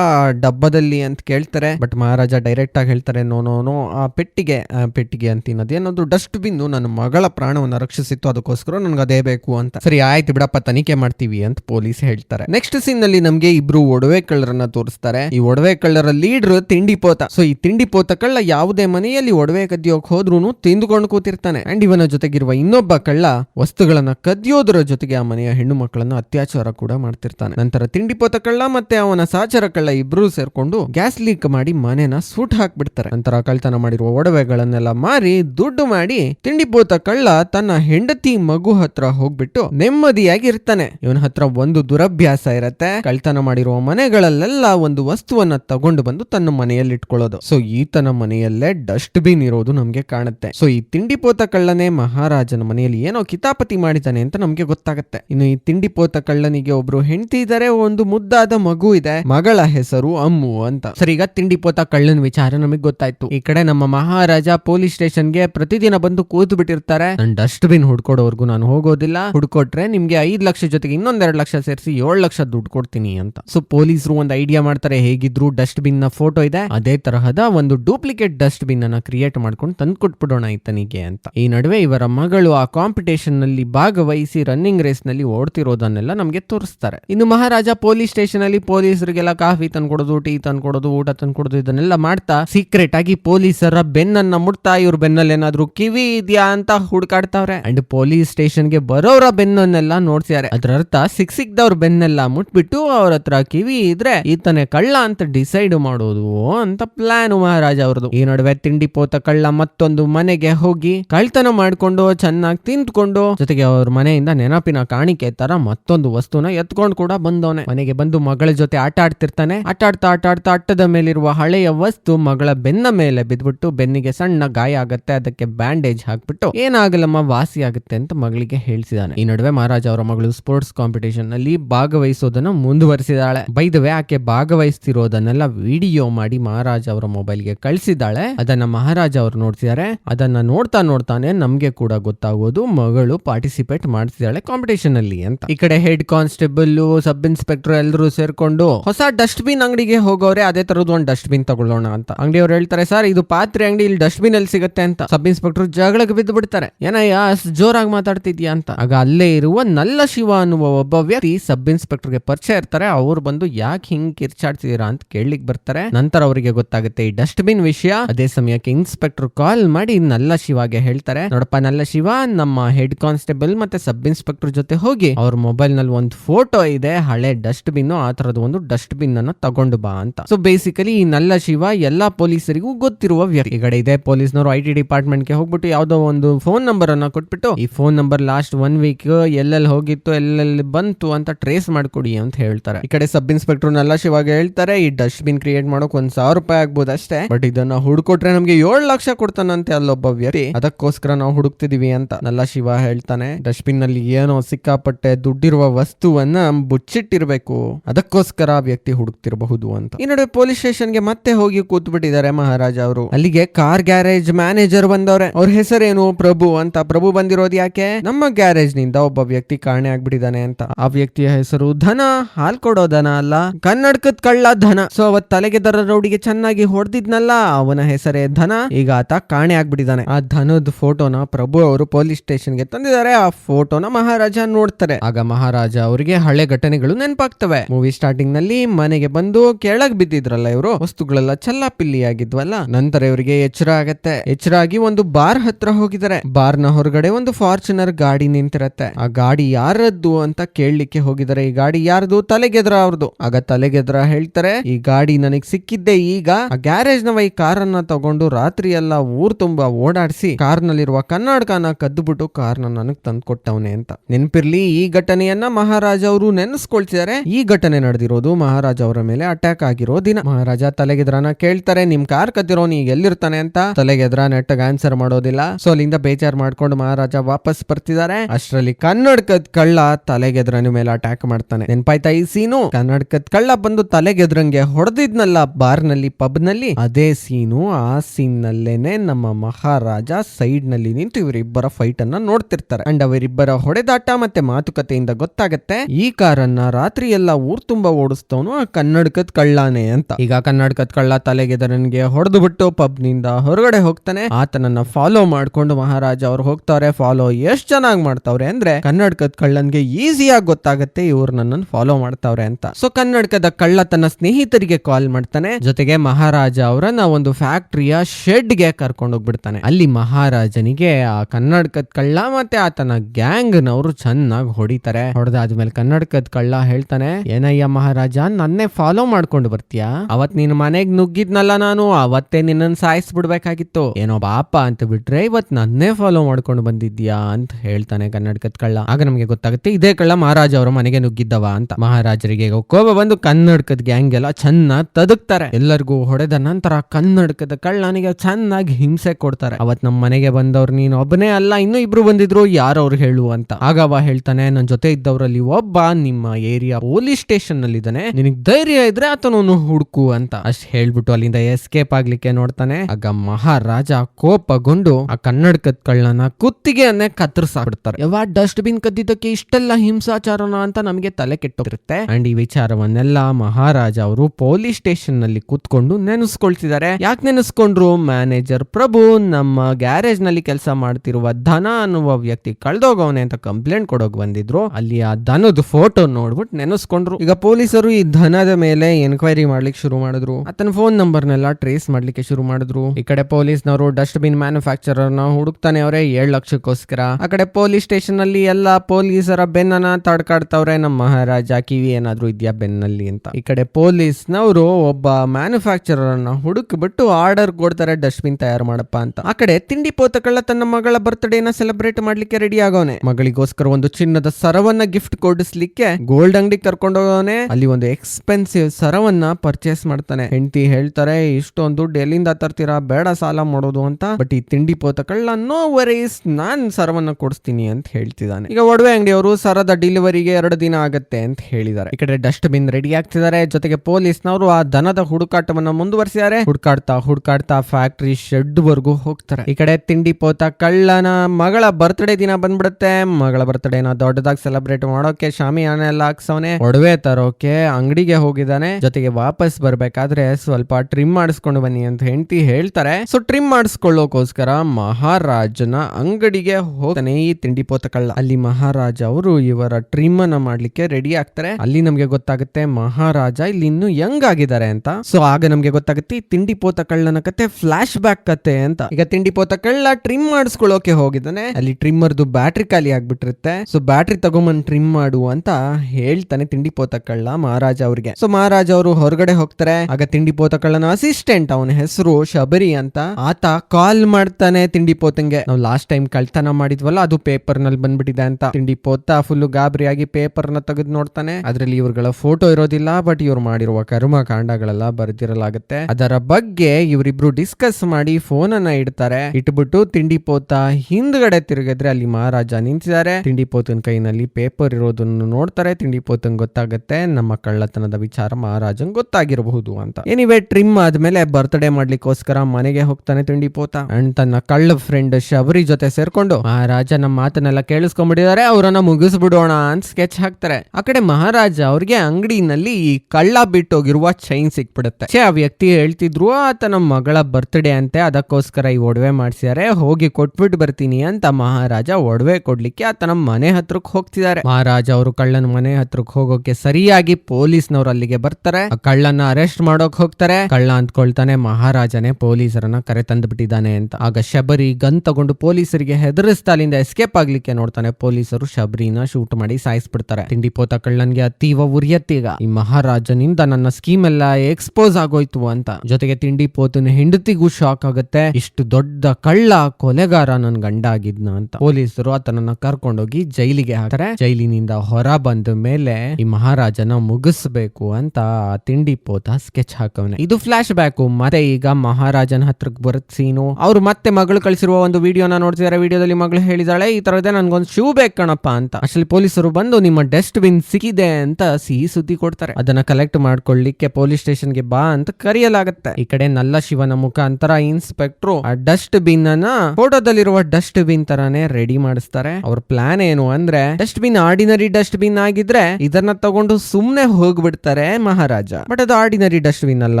ಡಬ್ಬದಲ್ಲಿ ಅಂತ ಕೇಳ್ತಾರೆ. ಬಟ್ ಮಹಾರಾಜ ಡೈರೆಕ್ಟ್ ಆಗಿ ಹೇಳ್ತಾರೆ ನೋ ನೋ ನೋ ಆ ಪೆಟ್ಟಿಗೆ ಪೆಟ್ಟಿಗೆ ಅಂತೀನಿ ಏನೊಂದು ಡಸ್ಟ್ ಬಿನ್ನು ನನ್ನ ಮಗಳ ಪ್ರಾಣವನ್ನು ರಕ್ಷಿಸಿತ್ತು, ಅದಕ್ಕೋಸ್ಕರ ನನ್ಗೆ ಅದೇ ಬೇಕು ಅಂತ. ಸರಿ, ಆಯ್ತು ಬಿಡಪ್ಪ, ತನಿಖೆ ಮಾಡ್ತೀವಿ ಅಂತ ಪೊಲೀಸ್ ಹೇಳ್ತಾರೆ. ನೆಕ್ಸ್ಟ್ ಸೀನ್ನಲ್ಲಿ ನಮ್ಗೆ ಇಬ್ರು ಒಡವೆ ಕಳ್ಳರನ್ನ ತೋರಿಸ್ತಾರೆ. ಈ ಒಡವೆ ಕಳ್ಳರ ಲೀಡರ್ ತಿಂಡಿ ಪೋತ. ಸೊ ಈ ತಿಂಡಿ ಪೋತ ಕಳ್ಳ ಯಾವುದೇ ಮನೆಯಲ್ಲಿ ಒಡವೆ ಕದಿಯೋಕ್ ಹೋದ್ರೂ ತಿಂದುಕೊಂಡು ಕೂತಿರ್ತಾನೆ. ಅಂಡ್ ಇವನ ಜೊತೆಗಿರುವ ಇನ್ನೊಬ್ಬ ಕಳ್ಳ ವಸ್ತುಗಳನ್ನ ಕದಿಯೋದ್ರ ಜೊತೆಗೆ ಆ ಮನೆಯ ಹೆಣ್ಣು ಮಕ್ಕಳನ್ನ ಅತ್ಯಾಚಾರ ಕೂಡ ಮಾಡ್ತಿರ್ತಾನೆ. ನಂತರ ತಿಂಡಿ ಪೋತ ಕಳ್ಳ ಮತ್ತೆ ಅವನ ಸಾಚರ ಕಳ್ಳ ಇಬ್ರು ಸೇರ್ಕೊಂಡು ಗ್ಯಾಸ್ ಲೀಕ್ ಮಾಡಿ ಮನೆನ ಸೂಟ್ ಹಾಕ್ಬಿಡ್ತಾರೆ. ನಂತರ ಕಳ್ತನ ಮಾಡಿರುವ ಒಡವೆಗಳನ್ನೆಲ್ಲ ಮಾರಿ ದುಡ್ಡು ಮಾಡಿ ತಿಂಡಿ ಪೋತ ಕಳ್ಳ ತನ್ನ ಹೆಂಡತಿ ಮಗು ಹತ್ರ ಹೋಗ್ಬಿಟ್ಟು ನೆಮ್ಮದಿಯಾಗಿ ಇರ್ತಾನೆ ಇವನ ಹತ್ರ ಒಂದು ದುರಭ್ಯಾಸ ಇರತ್ತೆ. ಕಳ್ತನ ಮಾಡಿರುವ ಮನೆಗಳಲ್ಲೆಲ್ಲ ಒಂದು ವಸ್ತುವನ್ನ ತಗೊಂಡು ಬಂದು ತನ್ನ ಮನೆಯಲ್ಲಿ ಇಟ್ಕೊಳ್ಳೋದು ಸೊ, ಈತನ ಮನೆಯಲ್ಲೇ ಡಸ್ಟ್ ಬಿನ್ ಇರೋದು ನಮ್ಗೆ ಕಾಣುತ್ತೆ. ಸೊ, ಈ ತಿಂಡಿ ಪೋತ ಕಳ್ಳನೇ ಮಹಾರಾಜನ ಮನೆಯಲ್ಲಿ ಏನೋ ಕಿತಾಪತಿ ಮಾಡಿದ್ದಾನೆ ಅಂತ ನಮ್ಗೆ ಗೊತ್ತಾಗುತ್ತೆ. ಇನ್ನು ಈ ತಿಂಡಿ ಪೋತ ಕಳ್ಳನಿಗೆ ಒಬ್ರು ಹೆಂಡತಿ ಇದ್ದಾರೆ ಒಂದು ಮುದ್ದಾದ ಮಗು ಇದೆ, ಮಗಳ ಹೆಸರು ಅಮ್ಮು ಅಂತ. ಸರಿ, ಈಗ ತಿಂಡಿ ಪೋತ ಕಳ್ಳನ ವಿಚಾರ ನಮಗೆ ಗೊತ್ತಾಯ್ತು. ಈ ಕಡೆ ನಮ್ಮ ಮಹಾರಾಜ ಪೊಲೀಸ್ ಸ್ಟೇಷನ್ಗೆ ಪ್ರತಿದಿನ ಬಂದು ಕೂತು ಬಿಟ್ಟಿರ್ತಾರೆ. ನನ್ ಡಸ್ಟ್ ಬಿನ್ ಹುಡ್ಕೊಡೋವರೆಗೂ ನಾನು ಹೋಗೋದಿಲ್ಲ. ಹುಡ್ಕೊಟ್ರೆ ನಿಮ್ಗೆ ಐದ್ ಲಕ್ಷ ಜೊತೆಗೆ ಇನ್ನೊಂದೆರಡು ಲಕ್ಷ ಸೇರಿಸಿ ಏಳು ಲಕ್ಷ ದುಡ್ಡು ಕೊಡ್ತೀನಿ ಅಂತ. ಸೊ, ಪೊಲೀಸರು ಒಂದು ಐಡಿಯಾ ಮಾಡ್ತಾರೆ, ಹೇಗಿದ್ರು ಡಸ್ಟ್ ಬಿನ್ನ ಫೋಟೋ ಇದೆ. ಅದೇ ತರಹದ ಒಂದು ಡೂಪ್ಲಿಕೇಟ್ ಡಸ್ಟ್ ಬಿನ್ ಅನ್ನ ಕ್ರಿಯೇಟ್ ಮಾಡ್ಕೊಂಡು ತಂದು ಕೊಟ್ಬಿಡೋಣ ಈತನಿಗೆ ಅಂತ. ಈ ನಡುವೆ ಇವರ ಮಗಳು ಆ ಕಾಂಪಿಟೇಷನ್ನಲ್ಲಿ ಭಾಗವಹಿಸಿ ರನ್ನಿಂಗ್ ರೇಸ್ನಲ್ಲಿ ಓಡ್ತಿರೋದನ್ನೆಲ್ಲ ನಮಗೆ ತೋರಿಸ್ತಾರೆ. ಇನ್ನು ಮಹಾರಾಜ ಪೊಲೀಸ್ ಸ್ಟೇಷನ್ ಅಲ್ಲಿ ಪೊಲೀಸರಿಗೆಲ್ಲ ಕಾಫಿ ತಂದ್ಕೊಡೋದು ಟೀ ತಂದ್ಕೊಡೋದು, ಊಟ ತಂದ್ಕೊಡೋದು ಇದನ್ನೆಲ್ಲ ಮಾಡ್ತಾ ಸೀಕ್ರೆಟ್ ಆಗಿ ಪೊಲೀಸರ ಬೆನ್ನನ್ನ ಮುಟ್ತಾ ಇವ್ರ ಬೆನ್ನಲ್ಲಿ ಏನಾದ್ರು ಕಿವಿ ಇದೆಯಾ ಅಂತ ಹುಡ್ಕಾಡ್ತಾವ್ರೆ. ಅಂಡ್ ಪೊಲೀಸ್ ಸ್ಟೇಷನ್ಗೆ ಬರೋರ ಬೆನ್ನನ್ನೆಲ್ಲ ನೋಡ್ಸಿದ್ದಾರೆ ಅದ್ರ ಅರ್ಥ ಸಿಕ್ ಸಿಕ್ದವ್ರ ಬೆನ್ನೆಲ್ಲ ಮುಟ್ಬಿಟ್ಟು ಅವ್ರ ಹತ್ರ ಕಿವಿ ಇದ್ರೆ ಈತನೇ ಕಳ್ಳ ಅಂತ ಡಿಸೈಡ್ ಮಾಡೋದು ಅಂತ ಪ್ಲಾನ್ ಮಹಾರಾಜ ಅವ್ರದ್ದು ಈ ನಡುವೆ ತಿಂಡಿ ಪೋತ ಕಳ್ಳ ಮತ್ತೊಂದು ಮನೆಗೆ ಹೋಗಿ ಕಳ್ತನ ಮಾಡ್ಕೊಂಡು, ಚೆನ್ನಾಗಿ ತಿಂದ್ಕೊಂಡು ಜೊತೆಗೆ ಅವ್ರ ಮನೆಯಿಂದ ನೆನಪಿನ ಕಾಣಿಕೆ ತರ ಮತ್ತೊಂದು ವಸ್ತುನ ಎತ್ಕೊಂಡು ಕೂಡ ಬಂದವನೆ. ಮನೆಗೆ ಬಂದು ಮಗಳ ಜೊತೆ ಆಟ ಆಡ್ತಿರ್ತಾನೆ. ಆಟ ಆಡ್ತಾ ಆಟ ಆಡ್ತಾ ಅಟ್ಟದ ಮೇಲಿರುವ ಹಳೆಯ ವಸ್ತು ಮಗಳ ಬೆನ್ನ ಮೇಲೆ ಬಿದ್ಬಿಟ್ಟು ಬೆನ್ನಿಗೆ ಸಣ್ಣ ಗಾಯ ಆಗತ್ತೆ. ಅದಕ್ಕೆ ಬ್ಯಾಂಡೇಜ್ ಹಾಕ್ಬಿಟ್ಟು ಏನಾಗಲ್ಲಮ್ಮ ವಾಸಿ ಆಗುತ್ತೆ ಅಂತ ಮಗಳಿಗೆ ಹೇಳಿಸಿದಾನೆ. ಈ ನಡುವೆ ಮಹಾರಾಜ ಅವರ ಮಗಳು ಸ್ಪೋರ್ಟ್ಸ್ ಕಾಂಪಿಟೇಷನ್ನಲ್ಲಿ ಭಾಗವಹಿಸೋದನ್ನ ಮುಂದುವರಿಸಿದಾಳೆ. ಬೈದವೆ ಆಕೆ ಭಾಗವಹಿಸ್ತಿರೋದನ್ನೆಲ್ಲ ವಿಡಿಯೋ ಮಾಡಿ ಮಹಾರಾಜ ಅವರ ಮೊಬೈಲ್ಗೆ ಕಳಿಸಿದಾಳೆ. ಅದನ್ನ ಮಹಾರಾಜ ಅವರು ನೋಡ್ತಿದ್ದಾರೆ ಅದನ್ನ ನೋಡ್ತಾ, ನೋಡ್ತಾನೆ ನಮ್ಗೆ ಕೂಡ ಗೊತ್ತಾಗೋದು ಮಗಳು ಪಾರ್ಟಿಸಿಪೇಟ್ ಮಾಡ್ತಿದ್ದಾಳೆ ಕಾಂಪಿಟೇಷನ್ ಅಲ್ಲಿ ಅಂತ. ಈ ಕಡೆ ಹೆಡ್ ಕಾನ್ಸ್ಟೇಬಲ್ ಸಬ್ ಇನ್ಸ್ಪೆಕ್ಟರ್ ಎಲ್ಲರೂ ಸೇರ್ಕೊಂಡು ಹೊಸ ಡಸ್ಟ್ ಬಿನ್ ಅಂಗಡಿಗೆ ಹೋಗೋರೆ ಅದೇ ತರದ್ ಒಂದು ಡಸ್ಟ್ ಬಿನ್ ತಗೊಳ್ಳೋಣ ಅಂತ. ಅಂಗಡಿಯವ್ರು ಹೇಳ್ತಾರೆ, ಸರ್, ಇದು ಪಾತ್ರೆ ಅಂಗಡಿ ಇಲ್ಲಿ ಡಸ್ಟ್ ಬಿನ್ ಅಲ್ಲಿ ಸಿಗುತ್ತೆ ಅಂತ. ಸಬ್ ಇನ್ಸ್ಪೆಕ್ಟರ್ ಜಗಳಕ್ಕೆ ಬಿದ್ದು ಬಿಡ್ತಾರೆ. ಏನಯ್ಯ ಜೋರಾಗಿ ಮಾತಾಡ್ತಿದ್ಯಾ? ಅಂತ. ಆಗ ಅಲ್ಲೇ ಇರುವ ನಲ್ಲ ಶಿವ ಅನ್ನುವ ಒಬ್ಬ ವ್ಯಕ್ತಿ ಸಬ್ ಇನ್ಸ್ಪೆಕ್ಟರ್ಗೆ ಪರಿಚಯ ಇರ್ತಾರೆ. ಅವ್ರು ಬಂದು ಯಾಕೆ ಹಿಂಗ್ ಕಿರ್ಚಾಡ್ತಿದೀರಾ ಅಂತ ಕೇಳಲಿಕ್ಕೆ ಬರ್ತಾರೆ. ನಂತರ ಅವರಿಗೆ ಗೊತ್ತಾಗುತ್ತೆ ಈ ಡಸ್ಟ್ ಬಿನ್ ವಿಷಯ. ಅದೇ ಸಮಯಕ್ಕೆ ಇನ್ಸ್ಪೆಕ್ಟರ್ ಕಾಲ್ ಮಾಡಿ ನಲ್ಲ ಶಿವಾಗೆ ಹೇಳ್ತಾರೆ. ನೋಡಪ್ಪ, ನಲ್ಲ ಶಿವ, ನಮ್ಮ ಹೆಡ್ ಕಾನ್ಸ್ಟೇಬಲ್ ಮತ್ತೆ ಸಬ್ ಇನ್ಸ್ಪೆಕ್ಟರ್ ಜೊತೆ ಹೋಗಿ ಅವ್ರ ಮೊಬೈಲ್ನಲ್ಲಿ ಒಂದು ಫೋಟೋ ಇದೆ, ಹಳೆ ಡಸ್ಟ್ ಬಿನ್ ಆ ತರದ ಒಂದು ಡಸ್ಟ್ ಬಿನ್ ಅನ್ನು ತಗೊಂಡು ಬಾ ಅಂತ. ಸೊ ಬೇಸಿಕಲಿ ಈ ನಲ್ಲ ಶಿವ ಎಲ್ಲಾ ಪೊಲೀಸರಿಗೂ ಗೊತ್ತಿರುವ ವ್ಯಕ್ತಿ. ಕಡೆ ಇದೆ ಪೊಲೀಸ್ನವರು ಐ ಟಿ ಡಿಪಾರ್ಟ್ಮೆಂಟ್ಗೆ ಹೋಗ್ಬಿಟ್ಟು ಯಾವುದೋ ಒಂದು ಫೋನ್ ನಂಬರ್ ಅನ್ನ ಕೊಟ್ಬಿಟ್ಟು, ಈ phone number last one week ಎಲ್ಲೆಲ್ಲಿ ಹೋಗಿತ್ತು, ಎಲ್ಲೆಲ್ಲಿ ಬಂತು ಅಂತ ಟ್ರೇಸ್ ಮಾಡ್ಕೊಡಿ ಅಂತ ಹೇಳ್ತಾರೆ. ಈ ಕಡೆ ಸಬ್ ಇನ್ಸ್ಪೆಕ್ಟರ್ ನಲ್ಲ ಶಿವಾಗ ಹೇಳ್ತಾರೆ, ಈ ಡಸ್ಟ್ ಬಿನ್ ಕ್ರಿಯೇಟ್ ಮಾಡೋಕ್ ಒಂದ್ ಸಾವಿರ ರೂಪಾಯಿ ಆಗ್ಬೋದು ಅಷ್ಟೇ ಬಟ್ ಇದನ್ನ ಹುಡ್ಕೊಟ್ರೆ ನಮ್ಗೆ ಏಳು ಲಕ್ಷ ಕೊಡ್ತಾನಂತೆ ಅಲ್ಲೊಬ್ಬ ವ್ಯಕ್ತಿ. ಅದಕ್ಕೋಸ್ಕರ ನಾವು ಹುಡುಕ್ತಿದೀವಿ ಅಂತ ನಲ್ಲ ಶಿವ ಹೇಳ್ತಾನೆ. ಡಸ್ಟ್ ಬಿನ್ನಲ್ಲಿ ಏನೋ ಸಿಕ್ಕಾಪಟ್ಟೆ ದುಡ್ಡಿರುವ ವಸ್ತುವನ್ನ ಬುಚ್ಚಿಟ್ಟಿರ್ಬೇಕು ಅದಕ್ಕೋಸ್ಕರ ಆ ವ್ಯಕ್ತಿ ಹುಡುಕ್ತಿರಬಹುದು ಅಂತ. ಈ ನಡುವೆ ಪೊಲೀಸ್ ಸ್ಟೇಷನ್ಗೆ ಮತ್ತೆ ಹೋಗಿ ಕೂತ್ ಬಿಟ್ಟಿದ್ದಾರೆ ಮಹಾರಾಜ ಅವರು. ಅಲ್ಲಿಗೆ ಕಾರ್ ಗ್ಯಾರೇಜ್ ಮ್ಯಾನೇಜರ್ ಬಂದವ್ರೆ. ಅವ್ರ ಹೆಸರೇನು? ಪ್ರಭು ಅಂತ. ಪ್ರಭು ಬಂದಿರೋದು ಯಾಕೆ? ನಮ್ಮ ಗ್ಯಾರೇಜ್ನಿಂದ ಒಬ್ಬ ವ್ಯಕ್ತಿ ಕಾಣೆ ಆಗ್ಬಿಟ್ಟಿದ್ದಾನೆ ಅಂತ. ಆ ವ್ಯಕ್ತಿಯ ಹೆಸರು ಧನ. ಹಾಲ್ ಕೊಡೋ ಧನ ಅಲ್ಲ. ಕನ್ನಡಕದ ಕಳ್ಳ ಧನ. ಸೊ ಅವತ್ ತಲೆಗೆ ದರ ರೌಡಿಗೆ ಚೆನ್ನಾಗಿ ಹೊಡೆದಿದ್ನಲ್ಲ. ಅವನ ಹೆಸರೇ ಧನ. ಈಗ ಆತ ಕಾಣೆ ಆಗ್ಬಿಟ್ಟಿದ್ದಾನೆ. ಆ ಧನದ ಫೋಟೋನ ಪ್ರಭು ಅವರು ಪೊಲೀಸ್ ಸ್ಟೇಷನ್ಗೆ ತಂದಿದ್ದಾರೆ. ಆ ಫೋಟೋನ ಮಹಾರಾಜ ನೋಡ್ತಾರೆ. ಆಗ ಮಹಾರಾಜ ಅವರಿಗೆ ಹಳೆ ಘಟನೆಗಳು ನೆನಪಾಗ್ತವೆ. ಮೂವಿ ಸ್ಟಾರ್ಟಿಂಗ್ನಲ್ಲಿ ಮನೆಗೆ ಬಂದು ಕೆಳಗ್ ಬಿದ್ದಿದ್ರಲ್ಲ ಇವರು? ವಸ್ತುಗಳೆಲ್ಲ ಚಲ್ಲಾಪಿಲ್ಲಿ ಆಗಿದ್ವಲ್ಲ ನಂತರ ಇವರಿಗೆ ಎಚ್ಚರ ಆಗತ್ತೆ. ಎಚ್ಚರ ಆಗಿ ಒಂದು ಬಾರ್ ಹತ್ರ ಹೋಗಿದ್ದಾರೆ. ಬಾರ್ನ ಹೊರಗಡೆ ಒಂದು ಫಾರ್ಚುನರ್ ಗಾಡಿ ನಿಂತಿರತ್ತೆ. ಆ ಗಾಡಿ ಯಾರದ್ದು ಅಂತ ಕೇಳಲಿಕ್ಕೆ ಹೋಗಿದ್ದಾರೆ. ಈ ಗಾಡಿ ಯಾರದು? ತಲೆಗೆದ್ರ ಅವ್ರದ್ದು ಆಗ ತಲೆಗೆದ್ರ ಹೇಳ್ತಾರೆ, ಈ ಗಾಡಿ ನನಗ್ ಸಿಕ್ಕಿದ್ದೆ ಈಗ. ಆ ಗ್ಯಾರೇಜ್ ನವ ಈ ಕಾರನ್ನ ತಗೊಂಡು ರಾತ್ರಿ ಎಲ್ಲ ಊರ್ ತುಂಬಾ ಓಡಾಡಿಸಿ ಕಾರ್ ನಲ್ಲಿರುವ ಕನ್ನಡಕನ ಕದ್ದುಬಿಟ್ಟು ಕಾರ್ನ ನನಗ್ ತಂದ್ಕೊಟ್ಟವನೆ ಅಂತ. ನೆನ್ಪಿರ್ಲಿ ಈ ಘಟನೆಯನ್ನ ಮಹಾರಾಜ ಅವರು ನೆನೆಸ್ಕೊಳ್ತಿದ್ದಾರೆ. ಈ ಘಟನೆ ನಡೆದಿರೋದು ಮಹಾರಾಜ ಅವರ ಮೇಲೆ ಅಟ್ಯಾಕ್ ಆಗಿರೋ ದಿನ. ಮಹಾರಾಜ ತಲೆಗೆದ್ರನ ಕೇಳ್ತಾರೆ, ನಿಮ್ ಕಾರ್ ಕತ್ತಿರೋ, ನೀ ಎಲ್ಲಿರ್ತಾನೆ? ಅಂತ. ತಲೆಗೆದ್ರ ನೆಟ್ಟಗ್ ಆನ್ಸರ್ ಮಾಡೋದಿಲ್ಲ. ಸೊ ಅಲ್ಲಿಂದ ಬೇಜಾರ್ ಮಾಡ್ಕೊಂಡು ಮಹಾರಾಜ ವಾಪಸ್ ಬರ್ತಿದ್ದಾರೆ. ಅಷ್ಟರಲ್ಲಿ ಕನ್ನಡಕದ ಕಳ್ಳ ತಲೆಗೆದ್ರನ ಮೇಲೆ ಅಟ್ಯಾಕ್ ಮಾಡ್ತಾನೆ. ನೆನ್ಪಾಯ್ತಾ ಈ ಸೀನು? ಕನ್ನಡಕದ ಕಳ್ಳ ಬಂದು ತಲೆಗೆದ್ರಂಗೆ ಹೊಡೆದಿದ್ನಲ್ಲ ಬಾರ್ನಲ್ಲಿ ಪಬ್ನಲ್ಲಿ ಅದೇ ಸೀನು ಆ ಸೀನ್ ನಲ್ಲೇನೆ ನಮ್ಮ ಮಹಾರಾಜ ಸೈಡ್ನಲ್ಲಿ ನಿಂತು ಇವರಿಬ್ಬರ ಫೈಟ್ ಅನ್ನ ನೋಡ್ತಿರ್ತಾರೆ. ಅಂಡ್ ಅವರಿಬ್ಬರ ಹೊಡೆದಾಟ ಮತ್ತೆ ಮಾತುಕತೆಯಿಂದ ಗೊತ್ತಾಗತ್ತೆ. ಈ ಕಾರನ್ನ ರಾತ್ರಿ ಎಲ್ಲ ಊರ್ ತುಂಬಾ ಓಡಿಸ್ತವನು ಆ ಕನ್ನಡಕದ ಕಳ್ಳಾನೆ ಅಂತ. ಈಗ ಕನ್ನಡಕದ ಕಳ್ಳ ತಲೆಗೆದರನ್ಗೆ ಹೊಡೆದು ಬಿಟ್ಟು ಪಬ್ನಿಂದ ಹೊರಗಡೆ ಹೋಗ್ತಾನೆ. ಆತನನ್ನ ಫಾಲೋ ಮಾಡ್ಕೊಂಡು ಮಹಾರಾಜ ಅವ್ರು ಹೋಗ್ತಾವ್ರೆ ಫಾಲೋ ಎಷ್ಟ್ ಚೆನ್ನಾಗಿ ಮಾಡ್ತಾವ್ರೆ ಅಂದ್ರೆ ಕನ್ನಡಕದ ಕಳ್ಳನ್ಗೆ ಈಸಿಯಾಗಿ ಗೊತ್ತಾಗತ್ತೆ ಇವ್ರು ನನ್ನನ್ನು ಫಾಲೋ ಮಾಡ್ತಾವ್ರೆ ಅಂತ. ಸೊ ಕನ್ನಡಕದ ಕಳ್ಳ ತನ್ನ ಸ್ನೇಹಿತರಿಗೆ ಕಾಲ್ ಮಾಡ್ತಾನೆ. ಜೊತೆಗೆ ಮಹಾರಾಜ ಅವರನ್ನ ಒಂದು ಫ್ಯಾಕ್ಟ್ರಿಯ ಶೆಡ್ಗೆ ಕರ್ಕೊಂಡು ಹೋಗ್ಬಿಡ್ತಾನೆ. ಅಲ್ಲಿ ಮಹಾರಾಜನಿಗೆ ಆ ಕನ್ನಡಕದ ಕಳ್ಳ ಮತ್ತೆ ಆತನ ಗ್ಯಾಂಗ್ ನವರು ಚೆನ್ನಾಗಿ ಹೊಡಿತಾರೆ. ಹೊಡೆದಾದ್ಮೇಲೆ ಕನ್ನಡಕದ ಕಳ್ಳ ಹೇಳ್ತಾನೆ, ಏನಯ್ಯ ಮಹಾರಾಜ, ನನ್ನೇ ಫಾಲೋ ಮಾಡ್ಕೊಂಡು ಬರ್ತೀಯಾ? ಅವತ್ ನಿನ್ ಮನೆಗ್ ನುಗ್ಗಿದ್ನಲ್ಲ ನಾನು, ಅವತ್ತೇ ನಿನ್ನನ್ ಸಾಯಿಸ್ಬಿಡ್ಬೇಕಾಗಿತ್ತು. ಏನೋ ಬಾಪ ಅಂತ ಬಿಟ್ರೆ ಇವತ್ ನನ್ನೇ ಫಾಲೋ ಮಾಡ್ಕೊಂಡು ಬಂದಿದ್ಯಾ ಅಂತ ಹೇಳ್ತಾನೆ ಕನ್ನಡಕದ ಕಳ್ಳ. ಆಗ ನಮ್ಗೆ ಗೊತ್ತಾಗುತ್ತೆ, ಇದೇ ಕಳ್ಳ ಮಹಾರಾಜ ಅವರ ಮನೆಗೆ ನುಗ್ಗಿದ್ದವ ಅಂತ. ಮಹಾರಾಜರಿಗೆ ಕೋಪ ಬಂದು ಕನ್ನಡಕದ ಗ್ಯಾಂಗ್ ಎಲ್ಲ ಚೆನ್ನ ತದಕ್ತಾರೆ. ಎಲ್ಲರಿಗೂ ಹೊಡೆದ ನಂತರ ಕನ್ನಡಕದ ಕಳ್ಳನಿಗೆ ಚೆನ್ನಾಗಿ ಹಿಂಸೆ ಕೊಡ್ತಾರೆ. ಅವತ್ ನಮ್ಮ ಮನೆಗೆ ಬಂದವ್ರು ನೀನು ಒಬ್ಬನೇ ಅಲ್ಲ, ಇನ್ನೂ ಇಬ್ರು ಬಂದಿದ್ರು ಯಾರವ್ರು ಹೇಳು ಅಂತ. ಆಗವ ಹೇಳ್ತಾನೆ ಹೇಳ್ತಾನೆ ನನ್ ಜೊತೆ ಇದ್ದವರಲ್ಲಿ ಒಬ್ಬ ನಿಮ್ಮ ಏರಿಯಾ ಪೊಲೀಸ್ ಸ್ಟೇಷನ್ನಲ್ಲಿ ಇದ್ದಾನೆ ನಿನಗ್ ಧೈರ್ಯ ಇದ್ರೆ ಆತನನ್ನು ಹುಡುಕು ಅಂತ. ಅಷ್ಟ್ ಹೇಳ್ಬಿಟ್ಟು ಅಲ್ಲಿಂದ ಎಸ್ಕೇಪ್ ಆಗ್ಲಿಕ್ಕೆ ನೋಡ್ತಾನೆ. ಆಗ ಮಹಾರಾಜ ಕೋಪಗೊಂಡು ಆ ಕನ್ನಡಕದ ಕುತ್ತಿಗೆ ಕುತ್ತಿಗೆಯನ್ನೇ ಕತ್ತರಿಸಾಕ್ಬಿಡ್ತಾರೆ. ಯಾವ ಡಸ್ಟ್ ಬಿನ್ ಕದ್ದಿದ್ದಕ್ಕೆ ಇಷ್ಟೆಲ್ಲ ಹಿಂಸಾಚಾರನ ಅಂತ ನಮಗೆ ತಲೆ ಕೆಟ್ಟೋಗಿರುತ್ತೆ. ಅಂಡ್ ಈ ವಿಚಾರವನ್ನೆಲ್ಲ ಮಹಾರಾಜ ಅವರು ಪೊಲೀಸ್ ಸ್ಟೇಷನ್ನಲ್ಲಿ ಕುತ್ಕೊಂಡು ನೆನೆಸ್ಕೊಳ್ತಿದ್ದಾರೆ. ಯಾಕೆ ನೆನೆಸ್ಕೊಂಡ್ರು? ಮ್ಯಾನೇಜರ್ ಪ್ರಭು ನಮ್ಮ ಗ್ಯಾರೇಜ್ನಲ್ಲಿ ಕೆಲಸ ಮಾಡ್ತಿರುವ ಧನ ಅನ್ನುವ ವ್ಯಕ್ತಿ ಕಳ್ದೋಗವನೆ ಅಂತ ಕಂಪ್ಲೇಂಟ್ ಕೊಡೋಕ್ ಬಂದಿದ್ರು ಅಲ್ಲಿ ಆ ದನದ ಫೋಟೋ ನೋಡ್ಬಿಟ್ಟು ನೆನೆಸ್ಕೊಂಡ್ರು. ಈಗ ಪೊಲೀಸರು ಈ ಧನದ ಮೇಲೆ ಎನ್ಕ್ವೈರಿ ಮಾಡ್ಲಿಕ್ಕೆ ಶುರು ಮಾಡಿದ್ರು. ಆತನ ಫೋನ್ ನಂಬರ್ನೆಲ್ಲ ಟ್ರೇಸ್ ಮಾಡ್ಲಿಕ್ಕೆ ಶುರು ಮಾಡಿದ್ರು. ಈ ಕಡೆ ಪೊಲೀಸ್ನವರು ಡಸ್ಟ್ ಬಿನ್ ಮ್ಯಾನುಫ್ಯಾಕ್ಚರರ್ನ ಹುಡುಕ್ತಾನೆ ಅವರೇ ಏಳು ಲಕ್ಷಕ್ಕೋಸ್ಕರ. ಆ ಕಡೆ ಪೊಲೀಸ್ ಸ್ಟೇಷನ್ ಅಲ್ಲಿ ಎಲ್ಲಾ ಪೊಲೀಸರ ಬೆನ್ನನ ತಡ್ಕಾಡ್ತಾವ್ರೆ ನಮ್ಮ ಮಹಾರಾಜ ಕಿವಿ ಏನಾದ್ರು ಇದ್ಯಾ ಬೆನ್ನಲ್ಲಿ? ಅಂತ. ಈ ಕಡೆ ಪೊಲೀಸ್ನವರು ಒಬ್ಬ ಮ್ಯಾನುಫ್ಯಾಕ್ಚರರ್ನ ಹುಡುಕ್ಬಿಟ್ಟು ಆರ್ಡರ್ ಕೊಡ್ತಾರೆ ಡಸ್ಟ್ ಬಿನ್ ತಯಾರು ಮಾಡಪ್ಪ ಅಂತ. ಆ ಕಡೆ ತಿಂಡಿ ಪೋತಕಳ್ಳ ತನ್ನ ಮಗಳ ಬರ್ತ್ಡೇನ ಸೆಲೆಬ್ರೇಟ್ ಮಾಡ್ಲಿಕ್ಕೆ ರೆಡಿ ಆಗೋನೆ. ಮಗಳಿಗೋಸ್ಕರ ಒಂದು ಚಿನ್ನದ ಸರವನ್ನ ಗಿಫ್ಟ್ ಕೊಡಿಸ್ಲಿಕ್ಕೆ ಗೋಲ್ಡ್ ಅಂಗಡಿಗೆ ಕರ್ಕೊಂಡು ಹೋಗೋನೆ ಅಲ್ಲಿ ಒಂದು ಎಕ್ಸ್ಪೆನ್ಸಿವ್ ಸರವನ್ನ ಪರ್ಚೇಸ್ ಮಾಡ್ತಾನೆ. ಹೆಂಡತಿ ಹೇಳ್ತಾರೆ, ಇಷ್ಟೊಂದು ದುಡ್ಡು ಎಲ್ಲಿಂದ ತರ್ತೀರಾ? ಬೇಡ ಸಾಲ ಮಾಡೋದು ಅಂತ. ಬಟ್ ಈ ತಿಂಡಿ ಪೋತಕಳ್ಳ ನೋ ವರೀಸ್ ನಾನ್ ಸರವನ್ನ ಕೊಡಿಸ್ತೀನಿ ಅಂತ ಹೇಳ್ತಿದ್ದಾನೆ. ಈಗ ಒಡವೆ ಅಂಗಡಿಯವರು ಸರದ ಡೆಲಿವರಿಗೆ ಎರಡು ದಿನ ಆಗತ್ತೆ ಅಂತ ಹೇಳಿದ್ದಾರೆ. ಈ ಕಡೆ ಡಸ್ಟ್ ಬಿನ್ ರೆಡಿ ಆಗ್ತಿದ್ದಾರೆ. ಜೊತೆಗೆ ಪೊಲೀಸ್ನವರು ಆ ದನದ ಹುಡುಕಾಟವನ್ನ ಮುಂದುವರಿಸಿದ್ದಾರೆ. ಹುಡುಕಾಡ್ತಾ ಹುಡುಕಾಡ್ತಾ ಫ್ಯಾಕ್ಟರಿ ಶೆಡ್ ವರ್ಗೂ ಹೋಗ್ತಾರೆ. ಈ ಕಡೆ ತಿಂಡಿ ಪೋತ ಕಳ್ಳನ ಮಗಳ ಬರ್ತ್ಡೇ ದಿನ ಬಂದ್ಬಿಡುತ್ತೆ. ಮಗಳ ಬರ್ತ್ಡೇನ ದೊಡ್ಡದಾಗಿ ಸೆಲೆಬ್ರೇಟ್ ಮಾಡೋಕೆ ಶಾಮಿಯಾನ ಎಲ್ಲ ಹಾಕ್ಸವನೆ. ಒಡವೆ ತರೋಕೆ ಅಂಗಡಿಗೆ ಹೋಗಿದ್ದಾನೆ. ಜೊತೆಗೆ ವಾಪಸ್ ಬರ್ಬೇಕಾದ್ರೆ ಸ್ವಲ್ಪ ಟ್ರಿಮ್ ಮಾಡಿಸ್ಕೊಂಡು ಬನ್ನಿ ಅಂತ ಹೆಂಡತಿ ಹೇಳ್ತಾರೆ. ಸೊ ಟ್ರಿಮ್ ಮಾಡಿಸ್ಕೊಳ್ಳೋಕೋಸ್ಕರ ಮಹಾರಾಜನ ಅಂಗಡಿಗೆ ಹೋಗ್ತಾನೆ ಈ ತಿಂಡಿ ಪೋತಕಳ್ಳ ಅಲ್ಲಿ ಮಹಾರಾಜ ಅವರು ಇವರ ಟ್ರಿಮ್ ಅನ್ನ ಮಾಡ್ಲಿಕ್ಕೆ ರೆಡಿ ಆಗ್ತಾರೆ. ಅಲ್ಲಿ ನಮ್ಗೆ ಗೊತ್ತಾಗುತ್ತೆ ಮಹಾರಾಜ ಇಲ್ಲಿ ಇನ್ನು ಯಂಗ್ ಆಗಿದ್ದಾರೆ ಅಂತ. ಸೊ ಆಗ ನಮ್ಗೆ ಗೊತ್ತಾಗುತ್ತೆ ತಿಂಡಿ ಪೋತ ಕಳ್ಳನ ಕತೆ ಫ್ಲಾಶ್ ಬ್ಯಾಕ್ ಕತೆ ಅಂತ. ಈಗ ತಿಂಡಿ ಪೋತ ಕಳ್ಳ ಟ್ರಿಮ್ ಮಾಡಿಸ್ಕೊಳ್ಳೋಕೆ ಹೋಗಿದ್ದಾನೆ. ಅಲ್ಲಿ ಟ್ರಿಮ್ಮರ್ದು ಬ್ಯಾಟ್ರಿ ಖಾಲಿ ಆಗ್ಬಿಟ್ಟಿರುತ್ತೆ. ಸೊ ಬ್ಯಾಟ್ರಿ ತಗೊಂಬಂದ್ ಟ್ರಿಮ್ ಮಾಡು ಅಂತ ಹೇಳ್ತಾನೆ ತಿಂಡಿ ಪೋತ ಕಳ್ಳ ಮಹಾರಾಜ ಅವ್ರಿಗೆ. ಸೊ ಮಹಾರಾಜ ಅವರು ಹೊರಗಡೆ ಹೋಗ್ತಾರೆ. ಆಗ ತಿಂಡಿ ಪೋತ ಕಳ್ಳನ ಅಸಿಸ್ಟೆಂಟ್ ಅವನ ಹೆಸರು ಶಬರಿ ಅಂತ ಆತ ಕಾಲ್ ಮಾಡ್ತಾನೆ ತಿಂಡಿ ಪೋತಂಗೆ. ನಾವು ಲಾಸ್ಟ್ ಟೈಮ್ ಕಳ್ತನ ಮಾಡಿದ್ವಲ್ಲ, ಅದು ಪೇಪರ್ನಲ್ಲಿ ಬಂದ್ಬಿಟ್ಟಿದೆ ಅಂತ. ತಿಂಡಿ ಪೋತ ಫುಲ್ ಗಾಬರಿಯಾಗಿ ಪೇಪರ್ನ ತೆಗೆದು ನೋಡ್ತಾನೆ. ಅದ್ರಲ್ಲಿ ಇವ್ರಗಳ ಫೋಟೋ ಇರೋದಿಲ್ಲ ಬಟ್ ಇವ್ರು ಮಾಡಿರುವ ಕರ್ಮ ಕಾಂಡಗಳೆಲ್ಲ ಬರೆದಿರಲಾಗುತ್ತೆ. ಅದರ ಬಗ್ಗೆ ಇವರಿಬ್ರು ಡಿಸ್ಕಸ್ ಮಾಡಿ ಫೋನ್ ಅನ್ನ ಇಡ್ತಾರೆ. ಇಟ್ಬಿಟ್ಟು ತಿಂಡಿ ಪೋತ ಹಿಂದ್ಗಡೆ ತಿರುಗಿದ್ರೆ ಅಲ್ಲಿ ಮಹಾರಾಜ ನಿಂತಿದ್ದಾರೆ. ತಿಂಡಿ ಪೋತನ ಕೈನಲ್ಲಿ ಪೇಪರ್ ಇರೋದನ್ನು ನೋಡ್ತಾರೆ, ತಿಂಡಿ ಪೋತಂಗ್ ಗೊತ್ತಾಗುತ್ತೆ, ನಮ್ಮ ಕಳ್ಳತನದ ವಿಚಾರ ಮಹಾರಾಜನ್ ಗೊತ್ತಾಗಿರಬಹುದು ಅಂತ. ಎನಿವೆ ಟ್ರಿಮ್ ಆದ್ಮೇಲೆ ಬರ್ತ್ಡೇ ಮಾಡ್ಲಿಕ್ಕೋಸ್ಕರ ಮನೆಗೆ ಹೋಗ್ತಾನೆ ತಿಂಡಿ ಪೋತ. ಅಂಡ್ ತನ್ನ ಕಳ್ಳ ಫ್ರೆಂಡ್ ಶಬರಿ ಜೊತೆ ಸೇರ್ಕೊಂಡು ಮಹಾರಾಜ ನಮ್ಮ ಮಾತನ್ನೆಲ್ಲ ಕೇಳಿಸ್ಕೊಂಡ್ಬಿಟ್ಟಿದ್ದಾರೆ ಅವರನ್ನ ಮುಗಿಸ್ಬಿಡೋಣ ಅಂತ ಸ್ಕೆಚ್ ಹಾಕ್ತಾರೆ. ಆ ಕಡೆ ಮಹಾರಾಜ ಅವ್ರಿಗೆ ಅಂಗಡಿನಲ್ಲಿ ಈ ಕಳ್ಳ ಬಿಟ್ಟೋಗಿರುವ ಚೈನ್ ಸಿಕ್ಬಿಡುತ್ತೆ. ಆ ವ್ಯಕ್ತಿ ಹೇಳ್ತಿದ್ರು, ಆತನ ಮಗಳ ಬರ್ತ್ಡೇ ಅಂತೆ, ಅದಕ್ಕೋಸ್ಕರ ಈ ಒಡವೆ ಮಾಡಿಸಿದ್ದಾರೆ ಹೋಗಿ ಕೊಟ್ಬಿಟ್ಟು ಬರ್ತೀನಿ ಅಂತ ಮಹಾರಾಜ ಒಡವೆ ಕೊಡ್ಲಿಕ್ಕೆ ಆತನ ಮನೆ ಹೋಗ್ತಿದ್ದಾರೆ. ಮಹಾರಾಜ, ಅವರು ಕಳ್ಳನ ಮನೆ ಹತ್ರಕ್ಕೆ ಹೋಗೋಕೆ ಸರಿಯಾಗಿ ಪೊಲೀಸ್ನವರು ಅಲ್ಲಿಗೆ ಬರ್ತಾರೆ. ಕಳ್ಳನ ಅರೆಸ್ಟ್ ಮಾಡೋಕ್ ಹೋಗ್ತಾರೆ. ಕಳ್ಳ ಅಂದ್ಕೊಳ್ತಾನೆ ಮಹಾರಾಜನೇ ಪೊಲೀಸರನ್ನ ಕರೆ ತಂದು ಬಿಟ್ಟಿದ್ದಾನೆ ಅಂತ. ಆಗ ಶಬರಿ ಗನ್ ತಗೊಂಡು ಪೊಲೀಸರಿಗೆ ಹೆದರಿಸ್ತಾ ಅಲ್ಲಿಂದ ಎಸ್ಕೇಪ್ ಆಗ್ಲಿಕ್ಕೆ ನೋಡ್ತಾನೆ. ಪೊಲೀಸರು ಶಬರಿನ ಶೂಟ್ ಮಾಡಿ ಸಾಯಿಸ್ಬಿಡ್ತಾರೆ. ತಿಂಡಿ ಪೋತ ಕಳ್ಳನ್ಗೆ ಅತೀವ ಉರಿಯತ್ತೀಗ. ಈ ಮಹಾರಾಜನಿಂದ ನನ್ನ ಸ್ಕೀಮ್ ಎಲ್ಲ ಎಕ್ಸ್ಪೋಸ್ ಆಗೋಯ್ತು ಅಂತ. ಜೊತೆಗೆ ತಿಂಡಿ ಪೋತನ ಹೆಂಡತಿಗೂ ಶಾಕ್ ಆಗುತ್ತೆ. ಇಷ್ಟು ದೊಡ್ಡ ಕಳ್ಳ ಕೊಲೆಗಾರ ನನ್ ಗಂಡ ಆಗಿದ್ನ ಅಂತ. ಪೊಲೀಸರು ಆತನನ್ನ ಕರ್ಕೊಂಡೋಗಿ ಜೈಲಿಗೆ ಹಾಕ್ತಾರೆ ಜೈಲಿನಿಂದ ಹೊರ ಬಂದ ಮೇಲೆ ಈ ಮಹಾರಾಜನ ಮುಗಿಸ್ಬೇಕು ಅಂತ ತಿಂಡಿ ಪೋತ ಸ್ಕೆಚ್ ಹಾಕವನೆ. ಇದು ಫ್ಲಾಶ್ ಬ್ಯಾಕ್ ಮತ್ತೆ ಈಗ ಮಹಾರಾಜನ ಹತ್ರಕ್ ಬರತ್ ಸೀನು ಅವ್ರು ಮತ್ತೆ ಮಗಳು ಕಳಿಸಿರುವ ಒಂದು ವಿಡಿಯೋನ ನೋಡ್ತಿದಾರೆ. ವಿಡಿಯೋದಲ್ಲಿ ಮಗಳು ಹೇಳಿದಾಳೆ, ಈ ತರದೇ ನನ್ಗೊಂದು ಶೂ ಬೇಕು ಕಣಪ್ಪ ಅಂತ. ಅಷ್ಟಲ್ಲಿ ಪೊಲೀಸರು ಬಂದು ನಿಮ್ಮ ಡಸ್ಟ್ ಬಿನ್ ಸಿಕ್ಕಿದೆ ಅಂತ ಸಿಹಿ ಸುದ್ದಿ ಕೊಡ್ತಾರೆ. ಅದನ್ನ ಕಲೆಕ್ಟ್ ಮಾಡ್ಕೊಳ್ಳಿಕ್ಕೆ ಪೊಲೀಸ್ ಸ್ಟೇಷನ್ಗೆ ಬಾ ಅಂತ ಕರೆಯಲಾಗುತ್ತೆ. ಈ ಕಡೆ ನಲ್ಲ ಶಿವನ ಮುಖಾಂತರ ಇನ್ಸ್ಪೆಕ್ಟ್ರು ಆ ಡಸ್ಟ್ ಬಿನ್ ಅನ್ನ ಫೋಟೋದಲ್ಲಿರುವ ಡಸ್ಟ್ ಬಿನ್ ತರಾನೇ ರೆಡಿ ಮಾಡಿಸ್ತಾರೆ. ಅವ್ರ ಪ್ಲಾನ್ ಏನು ಅಂದ್ರೆ dust bin ordinary dust bin ಆಗಿದ್ರೆ ಇದನ್ನ ತಗೊಂಡು ಸುಮ್ನೆ ಹೋಗ್ಬಿಡ್ತಾರೆ ಮಹಾರಾಜ. ಬಟ್ ಅದು ಆರ್ಡಿನರಿ ಡಸ್ಟ್ ಬಿನ್ ಅಲ್ಲ,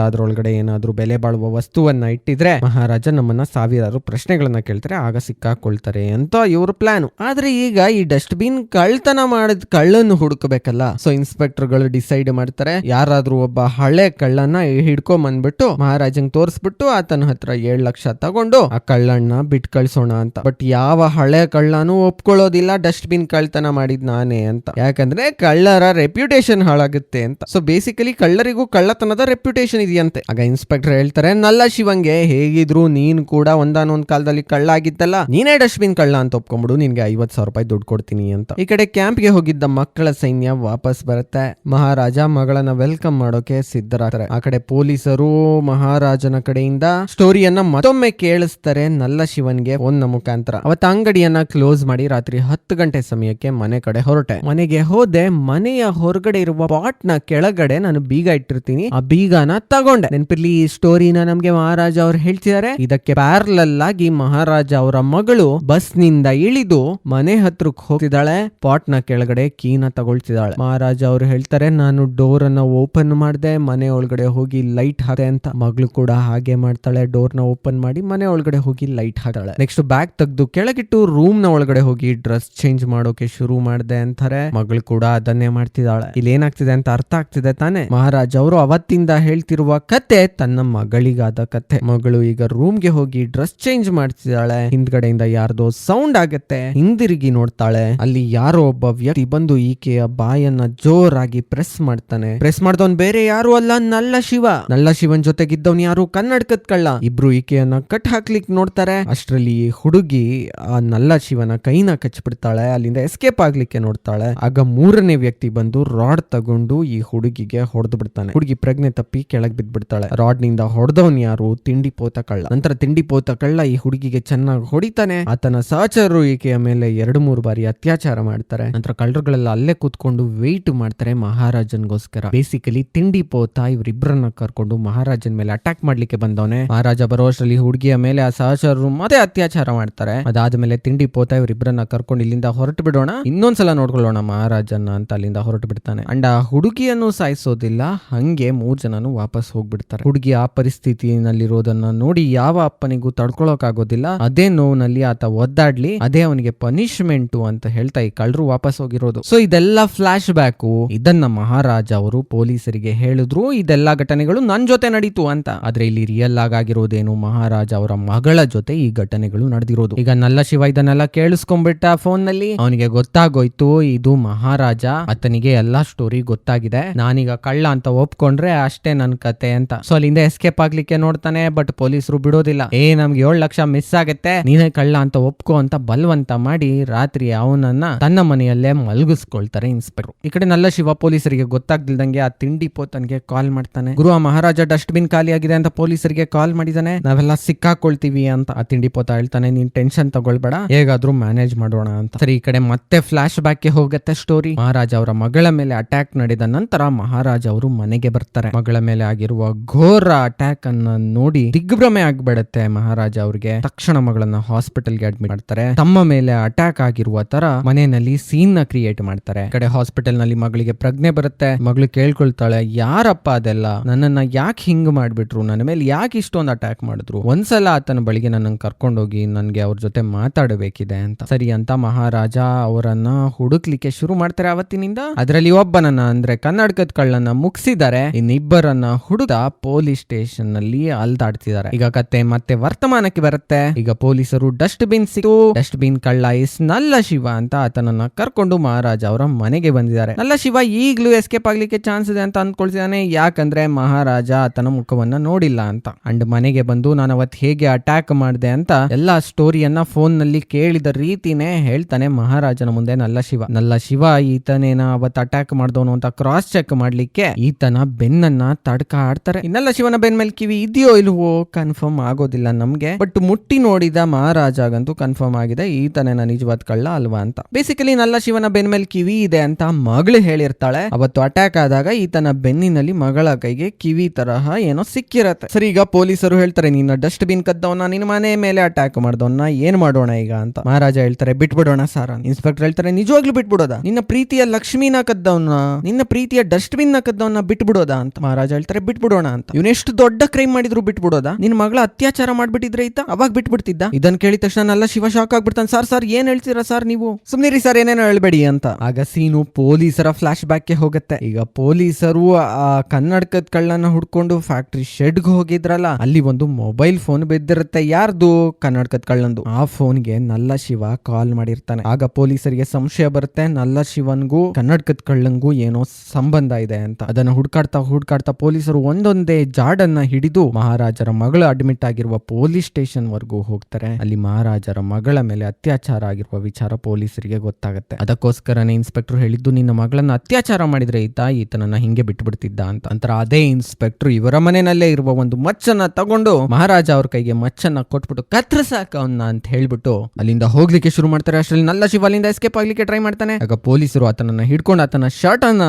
ಅದ್ರೊಳಗಡೆ ಏನಾದ್ರೂ ಬೆಲೆ ಬಾಳುವ ವಸ್ತುವನ್ನ ಇಟ್ಟಿದ್ರೆ ಮಹಾರಾಜ ನಮ್ಮನ್ನ ಸಾವಿರಾರು ಪ್ರಶ್ನೆಗಳನ್ನ ಕೇಳ್ತಾರೆ, ಆಗ ಸಿಕ್ಕಾಕೊಳ್ತಾರೆ ಅಂತ ಇವ್ರ ಪ್ಲಾನ್ ಆದ್ರೆ ಈಗ ಈ ಡಸ್ಟ್ ಬಿನ್ ಕಳ್ತನ ಮಾಡಿದ, ಕಳ್ಳನ್ನು ಹುಡುಕಬೇಕಲ್ಲ. ಸೊ ಇನ್ಸ್ಪೆಕ್ಟರ್ಗಳು ಡಿಸೈಡ್ ಮಾಡ್ತಾರೆ, ಯಾರಾದ್ರೂ ಒಬ್ಬ ಹಳೆ ಕಳ್ಳನ್ನ ಹಿಡ್ಕೊಂಡ್ ಬಂದ್ಬಿಟ್ಟು ಮಹಾರಾಜಂಗ್ ತೋರಿಸ್ಬಿಟ್ಟು ಆತನ ಹತ್ರ ಏಳ್ ಲಕ್ಷ ತಗೊಂಡು ಆ ಕಳ್ಳನ್ನ ಬಿಟ್ ಕಳ್ಸೋಣ ಅಂತ. ಬಟ್ ಯಾವ ಹಳೆ ಕಳ್ಳನೂ ಒಪ್ಕೊಳ್ಳೋದಿಲ್ಲ ಡಸ್ಟ್ ಬಿನ್ ಕಳ್ತನ ಮಾಡಿದ್ ನಾನೇ ಅಂತ. ಯಾಕಂದ್ರೆ ಕಳ್ಳರ ರೆಪ್ಯುಟೇಷನ್ ಹಾಳಾಗುತ್ತೆ ಅಂತ. ಸೊ ಬೇಸಿಕಲಿ ಕಳ್ಳರಿಗೂ ಕಳ್ಳತನದ ರೆಪ್ಯುಟೇಷನ್ ಇದೆಯಂತೆ. ಆಗ ಇನ್ಸ್ಪೆಕ್ಟರ್ ಹೇಳ್ತಾರೆ, ನಲ್ಲ ಶಿವಂಗೆ, ಹೇಗಿದ್ರು ನೀನ್ ಕೂಡ ಒಂದಾನೊಂದ್ ಕಾಲದಲ್ಲಿ ಕಳ್ಳ ಆಗಿದ್ದಲ್ಲ ನೀನೇ ಡಸ್ಟ್ಬಿನ್ ಕಳ್ಳ ಅಂತ ಒಪ್ಕೊಂಡ್ಬಿಡು, ನಿನ್ಗೆ ಐವತ್ ಸಾವಿರ ರೂಪಾಯಿ ದುಡ್ಡು ಕೊಡ್ತೀನಿ ಅಂತ. ಈ ಕಡೆ ಕ್ಯಾಂಪ್ಗೆ ಹೋಗಿದ್ದ ಮಕ್ಕಳ ಸೈನ್ಯ ವಾಪಸ್ ಬರುತ್ತೆ. ಮಹಾರಾಜ ಮಗಳನ್ನ ವೆಲ್ಕಮ್ ಮಾಡೋಕೆ ಸಿದ್ಧರಾಗ್ತಾರೆ. ಆ ಕಡೆ ಪೊಲೀಸರು ಮಹಾರಾಜನ ಕಡೆಯಿಂದ ಸ್ಟೋರಿಯನ್ನ ಮತ್ತೊಮ್ಮೆ ಕೇಳಿಸ್ತಾರೆ ನಲ್ಲ ಶಿವನ್ಗೆ ಒಂದ್ ಮುಖಾಂತರ. ಅವತ್ತ ಅಂಗಡಿಯನ್ನ ಕ್ಲೋಸ್ ಮಾಡಿ ರಾತ್ರಿ ಹತ್ತು ಗಂಟೆ ಸಮಯಕ್ಕೆ ಮನೆ ಕಡೆ ಹೊರಟೆ. ಮನೆಗೆ ಹೋದೆ, ಮನೆಯ ಹೊರಗಡೆ ಇರುವ ಪಾಟ್ನ ಕೆಳಗಡೆ ನಾನು ಬೀಗ ಇಟ್ಟಿರ್ತೀನಿ. ಆ ಬೀಗನ ತಗೊಂಡೆ. ನೆನಪಿರ್ಲಿ, ಈ ಸ್ಟೋರಿನ ನಮ್ಗೆ ಮಹಾರಾಜ ಅವ್ರು ಹೇಳ್ತಿದ್ದಾರೆ ಇದಕ್ಕೆ ಪ್ಯಾರಲಲ್ ಆಗಿ ಮಹಾರಾಜ ಅವರ ಮಗಳು ಬಸ್ನಿಂದ ಇಳಿದು ಮನೆ ಹತ್ರಕ್ಕೆ ಹೋಗ್ತಿದ್ದಾಳೆ. ಪಾಟ್ನ ಕೆಳಗಡೆ ಕೀನ ತಗೊಳ್ತಿದ್ದಾಳೆ. ಮಹಾರಾಜ ಅವ್ರು ಹೇಳ್ತಾರೆ, ನಾನು ಡೋರ್ ಅನ್ನ ಓಪನ್ ಮಾಡ್ದೆ, ಮನೆ ಒಳಗಡೆ ಹೋಗಿ ಲೈಟ್ ಹಾಕಿದೆ ಅಂತ. ಮಗಳು ಕೂಡ ಹಾಗೆ ಮಾಡ್ತಾಳೆ. ಡೋರ್ನ ಓಪನ್ ಮಾಡಿ ಮನೆ ಒಳಗಡೆ ಹೋಗಿ ಲೈಟ್ ಹಾಕ್ತಾಳೆ. ನೆಕ್ಸ್ಟ್ ಬ್ಯಾಗ್ ತೆಗೆದು ಕೆಳಗಿಟ್ಟು ರೂಮ್ನ ಒಳಗಡೆ ಹೋಗಿ ಡ್ರೆಸ್ ಚೇಂಜ್ ಮಾಡೋಕೆ ಶುರು ಮಾಡಿದೆ ಅಂತಾರೆ. ಮಗಳು ಕೂಡ ಅದನ್ನೇ ಮಾಡ್ತಿದ್ದಾಳೆ. ಇಲ್ಲಿ ಏನಾಗ್ತಿದೆ ಅಂತ ಅರ್ಥ ಆಗ್ತಿದೆ ತಾನೆ? ಮಹಾರಾಜ್ ಅವರು ಅವತ್ತಿಂದ ಹೇಳ್ತಿರುವ ಕತೆ ತನ್ನ ಮಗಳಿಗಾದ ಕತೆ. ಮಗಳು ಈಗ ರೂಮ್ಗೆ ಹೋಗಿ ಡ್ರೆಸ್ ಚೇಂಜ್ ಮಾಡ್ತಿದ್ದಾಳೆ. ಹಿಂದ್ಗಡೆಯಿಂದ ಯಾರ್ದೋ ಸೌಂಡ್ ಆಗತ್ತೆ. ಹಿಂದಿರುಗಿ ನೋಡ್ತಾಳೆ. ಅಲ್ಲಿ ಯಾರೋ ಒಬ್ಬ ವ್ಯಕ್ತಿ ಬಂದು ಈಕೆಯ ಬಾಯನ್ನ ಜೋರಾಗಿ ಪ್ರೆಸ್ ಮಾಡ್ತಾನೆ. ಪ್ರೆಸ್ ಮಾಡ್ದವನ್ ಬೇರೆ ಯಾರು ಅಲ್ಲ, ನಲ್ಲ ಶಿವ. ನಲ್ಲ ಶಿವನ್ ಜೊತೆಗಿದ್ದವನ್ ಯಾರು ಕನ್ನಡಕದ ಕಳ್ಳ. ಇಬ್ರು ಈಕೆಯನ್ನ ಕಟ್ ಹಾಕ್ಲಿಕ್ ನೋಡ್ತಾರೆ. ಅಷ್ಟ್ರಲ್ಲಿ ಹುಡುಗಿ ಆ ನಲ್ಲ ಶಿವನ ಕೈನ ಕಚ್ಬಿಡ್ತಾಳೆ. ಅಲ್ಲಿಂದ ಎಸ್ಕೇಪ್ ಆಗ್ಲಿಕ್ಕೆ ನೋಡ್ತಾಳೆ. ಆಗ ಮೂರನೇ ವ್ಯಕ್ತಿ ಬಂದು ರಾಡ್ ತಗೊಂಡು ಈ ಹುಡುಗಿಗೆ ಹೊಡೆದು ಬಿಡ್ತಾನೆ. ಹುಡುಗಿ ಪ್ರಜ್ಞೆ ತಪ್ಪಿ ಕೆಳಗ್ ಬಿದ್ಬಿಡ್ತಾಳೆ. ರಾಡ್ನಿಂದ ಹೊಡೆದವನ್ ಯಾರು? ತಿಂಡಿ ಪೋತ ಕಳ್ಳ. ನಂತರ ತಿಂಡಿ ಪೋತ ಕಳ್ಳ ಈ ಹುಡುಗಿಗೆ ಚೆನ್ನಾಗಿ ಹೊಡಿತಾನೆ. ಆತನ ಸಹಚರರು ಈಕೆಯ ಮೇಲೆ ಎರಡು ಮೂರು ಬಾರಿ ಅತ್ಯಾಚಾರ ಮಾಡ್ತಾರೆ. ನಂತರ ಕಳ್ಳರುಗಳೆಲ್ಲ ಅಲ್ಲೇ ಕೂತ್ಕೊಂಡು ವೆಯ್ಟ್ ಮಾಡ್ತಾರೆ ಮಹಾರಾಜನ್ಗೋಸ್ಕರ. ಬೇಸಿಕಲಿ ತಿಂಡಿ ಪೋತ ಇವರಿಬ್ಬರನ್ನ ಕರ್ಕೊಂಡು ಮಹಾರಾಜನ್ ಮೇಲೆ ಅಟ್ಯಾಕ್ ಮಾಡ್ಲಿಕ್ಕೆ ಬಂದವನೆ. ಮಹಾರಾಜ ಬರೋಷ್ಟರಲ್ಲಿ ಹುಡುಗಿಯ ಮೇಲೆ ಆ ಸಹಚರರು ಮತ್ತೆ ಅತ್ಯಾಚಾರ ಮಾಡ್ತಾರೆ. ಅದಾದ್ಮೇಲೆ ತಿಂಡಿ ಪೋತ ಇವರಿಬ್ಬರನ್ನ ಕರ್ಕೊಂಡು ಇಲ್ಲಿಂದ ಹೊರಟು ಬಿಡೋಣ. ಇನ್ನೊಂದ್ಸಲ ನೋಡ್ಕೊಳ್ಳೋಣ ಮಹಾರಾಜನ್ನ ಅಂತ ಅಲ್ಲಿಂದ ಹೊರಟು ಬಿಡ್ತಾನೆ. ಅಂಡ್ ಆ ಹುಡುಗಿಯನ್ನು ಸಾಯಿಸೋದಿಲ್ಲ. ಹಂಗೆ ಮೂರ್ ಜನನು ವಾಪಸ್ ಹೋಗ್ಬಿಡ್ತಾರೆ. ಹುಡುಗಿ ಆ ಪರಿಸ್ಥಿತಿನಲ್ಲಿರೋದನ್ನ ನೋಡಿ ಯಾವ ಅಪ್ಪನಿಗೂ ತಡ್ಕೊಳಕ್ ಆಗೋದಿಲ್ಲ ಅದೇ ನೋವಿನಲ್ಲಿ ಆತ ಒದ್ದಾಡ್ಲಿ, ಅದೇ ಅವನಿಗೆ ಪನಿಷ್ಮೆಂಟ್ ಅಂತ ಹೇಳ್ತಾ ಈ ಕಳ್ರು ವಾಪಸ್ ಹೋಗಿರೋದು. ಸೊ ಇದೆಲ್ಲ ಫ್ಲಾಶ್ ಬ್ಯಾಕ್ ಇದನ್ನ ಮಹಾರಾಜ ಅವರು ಪೊಲೀಸರಿಗೆ ಹೇಳಿದ್ರು. ಇದೆಲ್ಲ ಘಟನೆಗಳು ನನ್ ಜೊತೆ ನಡೀತು ಅಂತ. ಆದ್ರೆ ಇಲ್ಲಿ ರಿಯಲ್ ಆಗಿರೋದೇನು ಮಹಾರಾಜ ಅವರ ಮಗಳ ಜೊತೆ ಈ ಘಟನೆಗಳು ನಡೆದಿರೋದು. ಈಗ ನಲ್ಲ ಶಿವ ಇದನ್ನೆಲ್ಲ ಕೇಳಿಸ್ಕೊಂಡ್ಬಿಟ್ಟ ಫೋನ್ನಲ್ಲಿ. ಅವನಿಗೆ ಗೊತ್ತಾಗೋಯ್ತು, ಇದು ಮಹಾರಾಜ, ಆತನಿಗೆ ಎಲ್ಲಾ ಸ್ಟೋರಿ ಗೊತ್ತಾಗಿದೆ. ನಾನೀಗ ಕಳ್ಳ ಅಂತ ಒಪ್ಕೊಂಡ್ರೆ ಅಷ್ಟೇ ನನ್ ಕತೆ ಅಂತ. ಸೊ ಅಲ್ಲಿಂದ ಎಸ್ಕೇಪ್ ಆಗ್ಲಿಕ್ಕೆ ನೋಡ್ತಾನೆ ಬಟ್ ಪೊಲೀಸರು ಬಿಡೋದಿಲ್ಲ. ಏ, ನಮ್ಗೆ ಏಳು ಲಕ್ಷ ಮಿಸ್ ಆಗತ್ತೆ. ನೀನೇ ಕಳ್ಳ ಅಂತ ಒಪ್ಕೋ ಅಂತ ಬಲವಂತ ಮಾಡಿ ರಾತ್ರಿ ಅವನನ್ನ ತನ್ನ ಮನೆಯಲ್ಲೇ ಮಲಗಿಸ್ಕೊಳ್ತಾರೆ ಇನ್ಸ್ಪೆಕ್ಟರ್ ಈ ಕಡೆ ನಲ್ಲ ಶಿವ ಪೊಲೀಸರಿಗೆ ಗೊತ್ತಾಗ್ದಿಲ್ದಂಗೆ ಆ ತಿಂಡಿ ಪೋತನ್ಗೆ ಕಾಲ್ ಮಾಡ್ತಾನೆ. ಗುರು ಮಹಾರಾಜ ಡಸ್ಟ್ ಬಿನ್ ಖಾಲಿ ಆಗಿದೆ ಅಂತ ಪೊಲೀಸರಿಗೆ ಕಾಲ್ ಮಾಡಿದಾನೆ. ನಾವೆಲ್ಲ ಸಿಕ್ಕಾಕೊಳ್ತೀವಿ ಅಂತ ಆ ತಿಂಡಿ ಪೋತ ಹೇಳ್ತಾನೆ. ನೀನ್ ಟೆನ್ಷನ್ ತಗೊಳ್ಬೇಡ, ಹೇಗಾದ್ರೂ ಮ್ಯಾನೇಜ್ ಮಾಡೋಣ ಅಂತ. ಸರಿ, ಈ ಕಡೆ ಮತ್ತೆ ಫ್ಲಾಶ್ ಬ್ಯಾಕ್ಗೆ ಹೋಗುತ್ತೆ ಸ್ಟೋರಿ ಮಹಾರಾಜ ಅವರ ಮಗಳ ಮೇಲೆ ಅಟ್ಯಾಕ್ ನಡೆದ ನಂತರ ಮಹಾರಾಜ ಅವರು ಮನೆಗೆ ಬರ್ತಾರೆ. ಮಗಳ ಮೇಲೆ ಆಗಿರುವ ಘೋರ ಅಟ್ಯಾಕ್ ಅನ್ನ ನೋಡಿ ದಿಗ್ಭ್ರಮೆ ಆಗ್ಬಿಡತ್ತೆ ಮಹಾರಾಜ ಅವ್ರಿಗೆ. ತಕ್ಷಣ ಮಗಳನ್ನ ಹಾಸ್ಪಿಟಲ್ಗೆ ಅಡ್ಮಿಟ್ ಮಾಡ್ತಾರೆ. ತಮ್ಮ ಮೇಲೆ ಅಟ್ಯಾಕ್ ಆಗಿರುವ ತರ ಮನೆಯಲ್ಲಿ ಸೀನ್ನ ಕ್ರಿಯೇಟ್ ಮಾಡ್ತಾರೆ. ಕಡೆ ಹಾಸ್ಪಿಟಲ್ನಲ್ಲಿ ಮಗಳಿಗೆ ಪ್ರಜ್ಞೆ ಬರುತ್ತೆ. ಮಗಳು ಕೇಳ್ಕೊಳ್ತಾಳೆ, ಯಾರಪ್ಪ ಅದೆಲ್ಲ? ನನ್ನನ್ನ ಯಾಕೆ ಹಿಂಗ್ ಮಾಡ್ಬಿಟ್ರು? ನನ್ನ ಮೇಲೆ ಯಾಕೆ ಇಷ್ಟೊಂದು ಅಟ್ಯಾಕ್ ಮಾಡಿದ್ರು? ಒಂದ್ಸಲ ಆತನ ಬಳಿಗೆ ನನ್ನ ಕರ್ಕೊಂಡೋಗಿ ನನ್ಗೆ ಅವ್ರ ಜೊತೆ ಮಾತಾಡಬೇಕಿದೆ ಅಂತ. ಸರಿ ಅಂತ ಮಹಾರಾಜ ಅವರನ್ನ ಹುಡುಕ್ಲಿಕ್ಕೆ ಶುರು ಮಾಡ್ತಾರೆ ಅವತ್ತಿನಿಂದ. ಅದರಲ್ಲಿ ಒಬ್ಬನನ್ನ ಅಂದ್ರೆ ಕನ್ನಡಕದ ಕಳ್ಳನ್ನ ಮುಗಿಸಿದ್ದಾರೆ. ಇನ್ನಿಬ್ಬರನ್ನ ಹುಡುಗ ಪೊಲೀಸ್ ಸ್ಟೇಷನ್ನಲ್ಲಿ ಅಲ್ದಾಡ್ತಿದ್ದಾರೆ. ಈಗ ಕತೆ ಮತ್ತೆ ವರ್ತಮಾನಕ್ಕೆ ಬರುತ್ತೆ. ಈಗ ಪೊಲೀಸರು ಡಸ್ಟ್ ಬಿನ್ ಸಿಕ್ತು ಡಸ್ಟ್ ಬಿನ್ ಕಳ್ಳ ಇಸ್ ನಲ್ಲ ಶಿವ ಅಂತ ಆತನನ್ನ ಕರ್ಕೊಂಡು ಮಹಾರಾಜ ಅವರ ಮನೆಗೆ ಬಂದಿದ್ದಾರೆ. ನಲ್ಲ ಶಿವ ಈಗ್ಲೂ ಎಸ್ಕೇಪ್ ಆಗ್ಲಿಕ್ಕೆ ಚಾನ್ಸ್ ಇದೆ ಅಂತ ಅನ್ಕೊಳ್ತಿದ್ದಾನೆ ಯಾಕಂದ್ರೆ ಮಹಾರಾಜ ಆತನ ಮುಖವನ್ನ ನೋಡಿಲ್ಲ ಅಂತ. ಅಂಡ್ ಮನೆಗೆ ಬಂದು ನಾನು ಅವತ್ ಹೇಗೆ ಅಟ್ಯಾಕ್ ಮಾಡಿದೆ ಅಂತ ಎಲ್ಲಾ ಸ್ಟೋರಿಯನ್ನ ಫೋನ್ನಲ್ಲಿ ಕೇಳಿದ ರೀತಿನೇ ಹೇಳ್ತಾನೆ ಮಹಾರಾಜನ ಮುಂದೆ ನಲ್ಲ ಶಿವ. ನಲ್ಲ ಶಿವ ಈತನೇನ ಅವತ್ ಅಟ್ಯಾಕ್ ಮಾಡ್ದವನು ಅಂತ ಕ್ರಾಸ್ ಚೆಕ್ ಮಾಡ್ಲಿಕ್ಕೆ ಈತನ ಬೆನ್ನನ್ನ ತಡ್ಕ ಆಡ್ತಾರೆ. ಇನ್ನೆಲ್ಲ ಶಿವನ ಬೆನ್ ಮೇಲೆ ಕಿವಿ ಇದೆಯೋ ಇಲ್ವೋ ಕನ್ಫರ್ಮ್ ಆಗೋದಿಲ್ಲ ನಮ್ಗೆ. ಬಟ್ ಮುಟ್ಟಿ ನೋಡಿದ ಮಹಾರಾಜಾಗಂತೂ ಕನ್ಫರ್ಮ್ ಆಗಿದೆ ಈತನೇನ ನಿಜವಾದ ಕಳ್ಳ ಅಲ್ವಾ ಅಂತ. ಬೇಸಿಕಲಿ ನಲ್ಲ ಶಿವನ ಬೆನ್ ಮೇಲೆ ಕಿವಿ ಇದೆ ಅಂತ ಮಗಳು ಹೇಳಿರ್ತಾಳೆ. ಅವತ್ತು ಅಟ್ಯಾಕ್ ಆದಾಗ ಈತನ ಬೆನ್ನಿನಲ್ಲಿ ಮಗಳ ಕೈಗೆ ಕಿವಿ ತರಹ ಏನೋ ಸಿಕ್ಕಿರತ್ತೆ. ಸರಿ, ಈಗ ಪೊಲೀಸರು ಹೇಳ್ತಾರೆ ನಿನ್ನ ಡಸ್ಟ್ ಬಿನ್ ಕದ್ದವನ ನಿನ್ನ ಮನೆ ಮೇಲೆ ಅಟ್ಯಾಕ್ ಮಾಡ್ದವನ್ನ ಏನ್ ಮಾಡೋಣ ಈಗ? ಅಂತ. ಮಹಾರಾಜ ಹೇಳ್ತಾರೆ, ಬಿಟ್ಬಿಡೋಣ ಸಾರ್ ಇನ್ಸ್ಪೆಕ್ಟರ್ ಹೇಳ್ತಾರೆ, ನಿಜವಾಗ್ಲೂ ಬಿಟ್ಬಿಡೋದ? ನಿನ್ನ ಪ್ರೀತಿಯ ಲಕ್ಷ್ಮೀನ ಕದ್ದವನ್ನ, ನಿನ್ನ ಪ್ರೀತಿಯ ಡಸ್ಟ್ ಬಿನ್ನ ಕದ್ದವನ್ನ ಬಿಟ್ಬಿಡೋದ ಅಂತ ಮಹಾರಾಜ ಹೇಳ್ತಾರೆ, ಬಿಟ್ಬಿಡೋಣ ಅಂತ. ಇವನೆಷ್ಟು ದೊಡ್ಡ ಕ್ರೈಮ್ ಮಾಡಿದ್ರು ಬಿಟ್ಬಿಡೋದ? ನಿನ್ನ ಮಗಳ ಅತ್ಯಾಚಾರ ಮಾಡ್ಬಿಟ್ಟಿದ್ರೆ ಈತ ಅವಾಗ ಬಿಟ್ಬಿಡ್ತಿದ್ದ? ಇದನ್ನ ಕೇಳಿದ ತಕ್ಷಣ ನಲ್ಲ ಶಿವ ಶಾಕ್ ಆಗ್ಬಿಡ್ತಾನೆ, ಸರ್ ಸರ್, ಏನ್ ಹೇಳ್ತೀರಾ ಸರ್ ನೀವು? ಸುಮ್ನಿರಿ ಸರ್, ಏನೇನೋ ಹೇಳ್ಬೇಡಿ ಅಂತ. ಆಗ ಸೀನು ಪೊಲೀಸರ ಫ್ಲಾಶ್ ಬ್ಯಾಕ್ಗೆ ಹೋಗುತ್ತೆ. ಈಗ ಪೊಲೀಸರು ಆ ಕನ್ನಡಕದ ಕಳ್ಳನ ಹುಡ್ಕೊಂಡು ಫ್ಯಾಕ್ಟ್ರಿ ಶೆಡ್ಗೆ ಹೋಗಿದ್ರಲ್ಲ, ಅಲ್ಲಿ ಒಂದು ಮೊಬೈಲ್ ಫೋನ್ ಬಿದ್ದಿರುತ್ತೆ. ಯಾರ್ದು? ಕನ್ನಡಕದ ಕಳ್ಳಂದು ಆ ಫೋನ್ಗೆ ನಲ್ಲ ಶಿವ ಕಾಲ್ ಮಾಡಿರ್ತಾನೆ. ಆಗ ಪೊಲೀಸರಿಗೆ ಸಂಶಯ ಬರುತ್ತೆ. ನಲ್ಲ ಶಿವನ್ಗೂ, ಕನ್ನಡಕದ ಕಳ್ಳಂಗೂ ಏನೋ ಸಂಬಂಧ ಇದೆ ಅಂತ. ಅದನ್ನ ಹುಡ್ಕಾಡ್ತಾ ಹುಡ್ಕಾಡ್ತಾ ಪೊಲೀಸರು ಒಂದೊಂದೇ ಜಾಡನ್ನ ಹಿಡಿದು ಮಹಾರಾಜರ ಮಗಳು ಅಡ್ಮಿಟ್ ಆಗಿರುವ ಪೊಲೀಸ್ ಸ್ಟೇಷನ್ ವರ್ಗೂ ಹೋಗ್ತಾರೆ. ಅಲ್ಲಿ ಮಹಾರಾಜರ ಮಗಳ ಮೇಲೆ ಅತ್ಯಾಚಾರ ಆಗಿರುವ ವಿಚಾರ ಪೊಲೀಸರಿಗೆ ಗೊತ್ತಾಗುತ್ತೆ. ಅದಕ್ಕೋಸ್ಕರನೇ ಇನ್ಸ್ಪೆಕ್ಟರ್ ಹೇಳಿದ್ದು, ನಿನ್ನ ಮಗಳನ್ನ ಅತ್ಯಾಚಾರ ಮಾಡಿದ್ರೆ ಈತ ಈತನನ್ನ ಹಿಂಗೆ ಬಿಟ್ಬಿಡ್ತಿದ್ದ ಅಂತ. ನಂತರ ಅದೇ ಇನ್ಸ್ಪೆಕ್ಟರ್ ಇವರ ಮನೆಯಲ್ಲೇ ಇರುವ ಒಂದು ಮಚ್ಚನ್ನ ತಗೊಂಡು ಮಹಾರಾಜ ಅವ್ರ ಕೈಗೆ ಮಚ್ಚನ್ನ ಕೊಟ್ಬಿಟ್ಟು ಕತ್ರಸಾಕ ಅವನ್ನ ಅಂತ ಹೇಳ್ಬಿಟ್ಟು ಅಲ್ಲಿಂದ ಹೋಗ್ಲಿಕ್ಕೆ ಶುರು ಮಾಡ್ತಾರೆ. ಅಷ್ಟರಲ್ಲಿ ನಲ್ಲ ಶಿವ ಅಲ್ಲಿಂದ ಎಸ್ಕೇಪ್ ಆಗ್ಲಿಕ್ಕೆ ಟ್ರೈ ಮಾಡ್ತಾನೆ. ಆಗ ಪೊಲೀಸರು ಆತನನ್ನ ಹಿಡ್ಕೊಂಡು ಆತನ ಶರ್ಟ್ ಅನ್ನ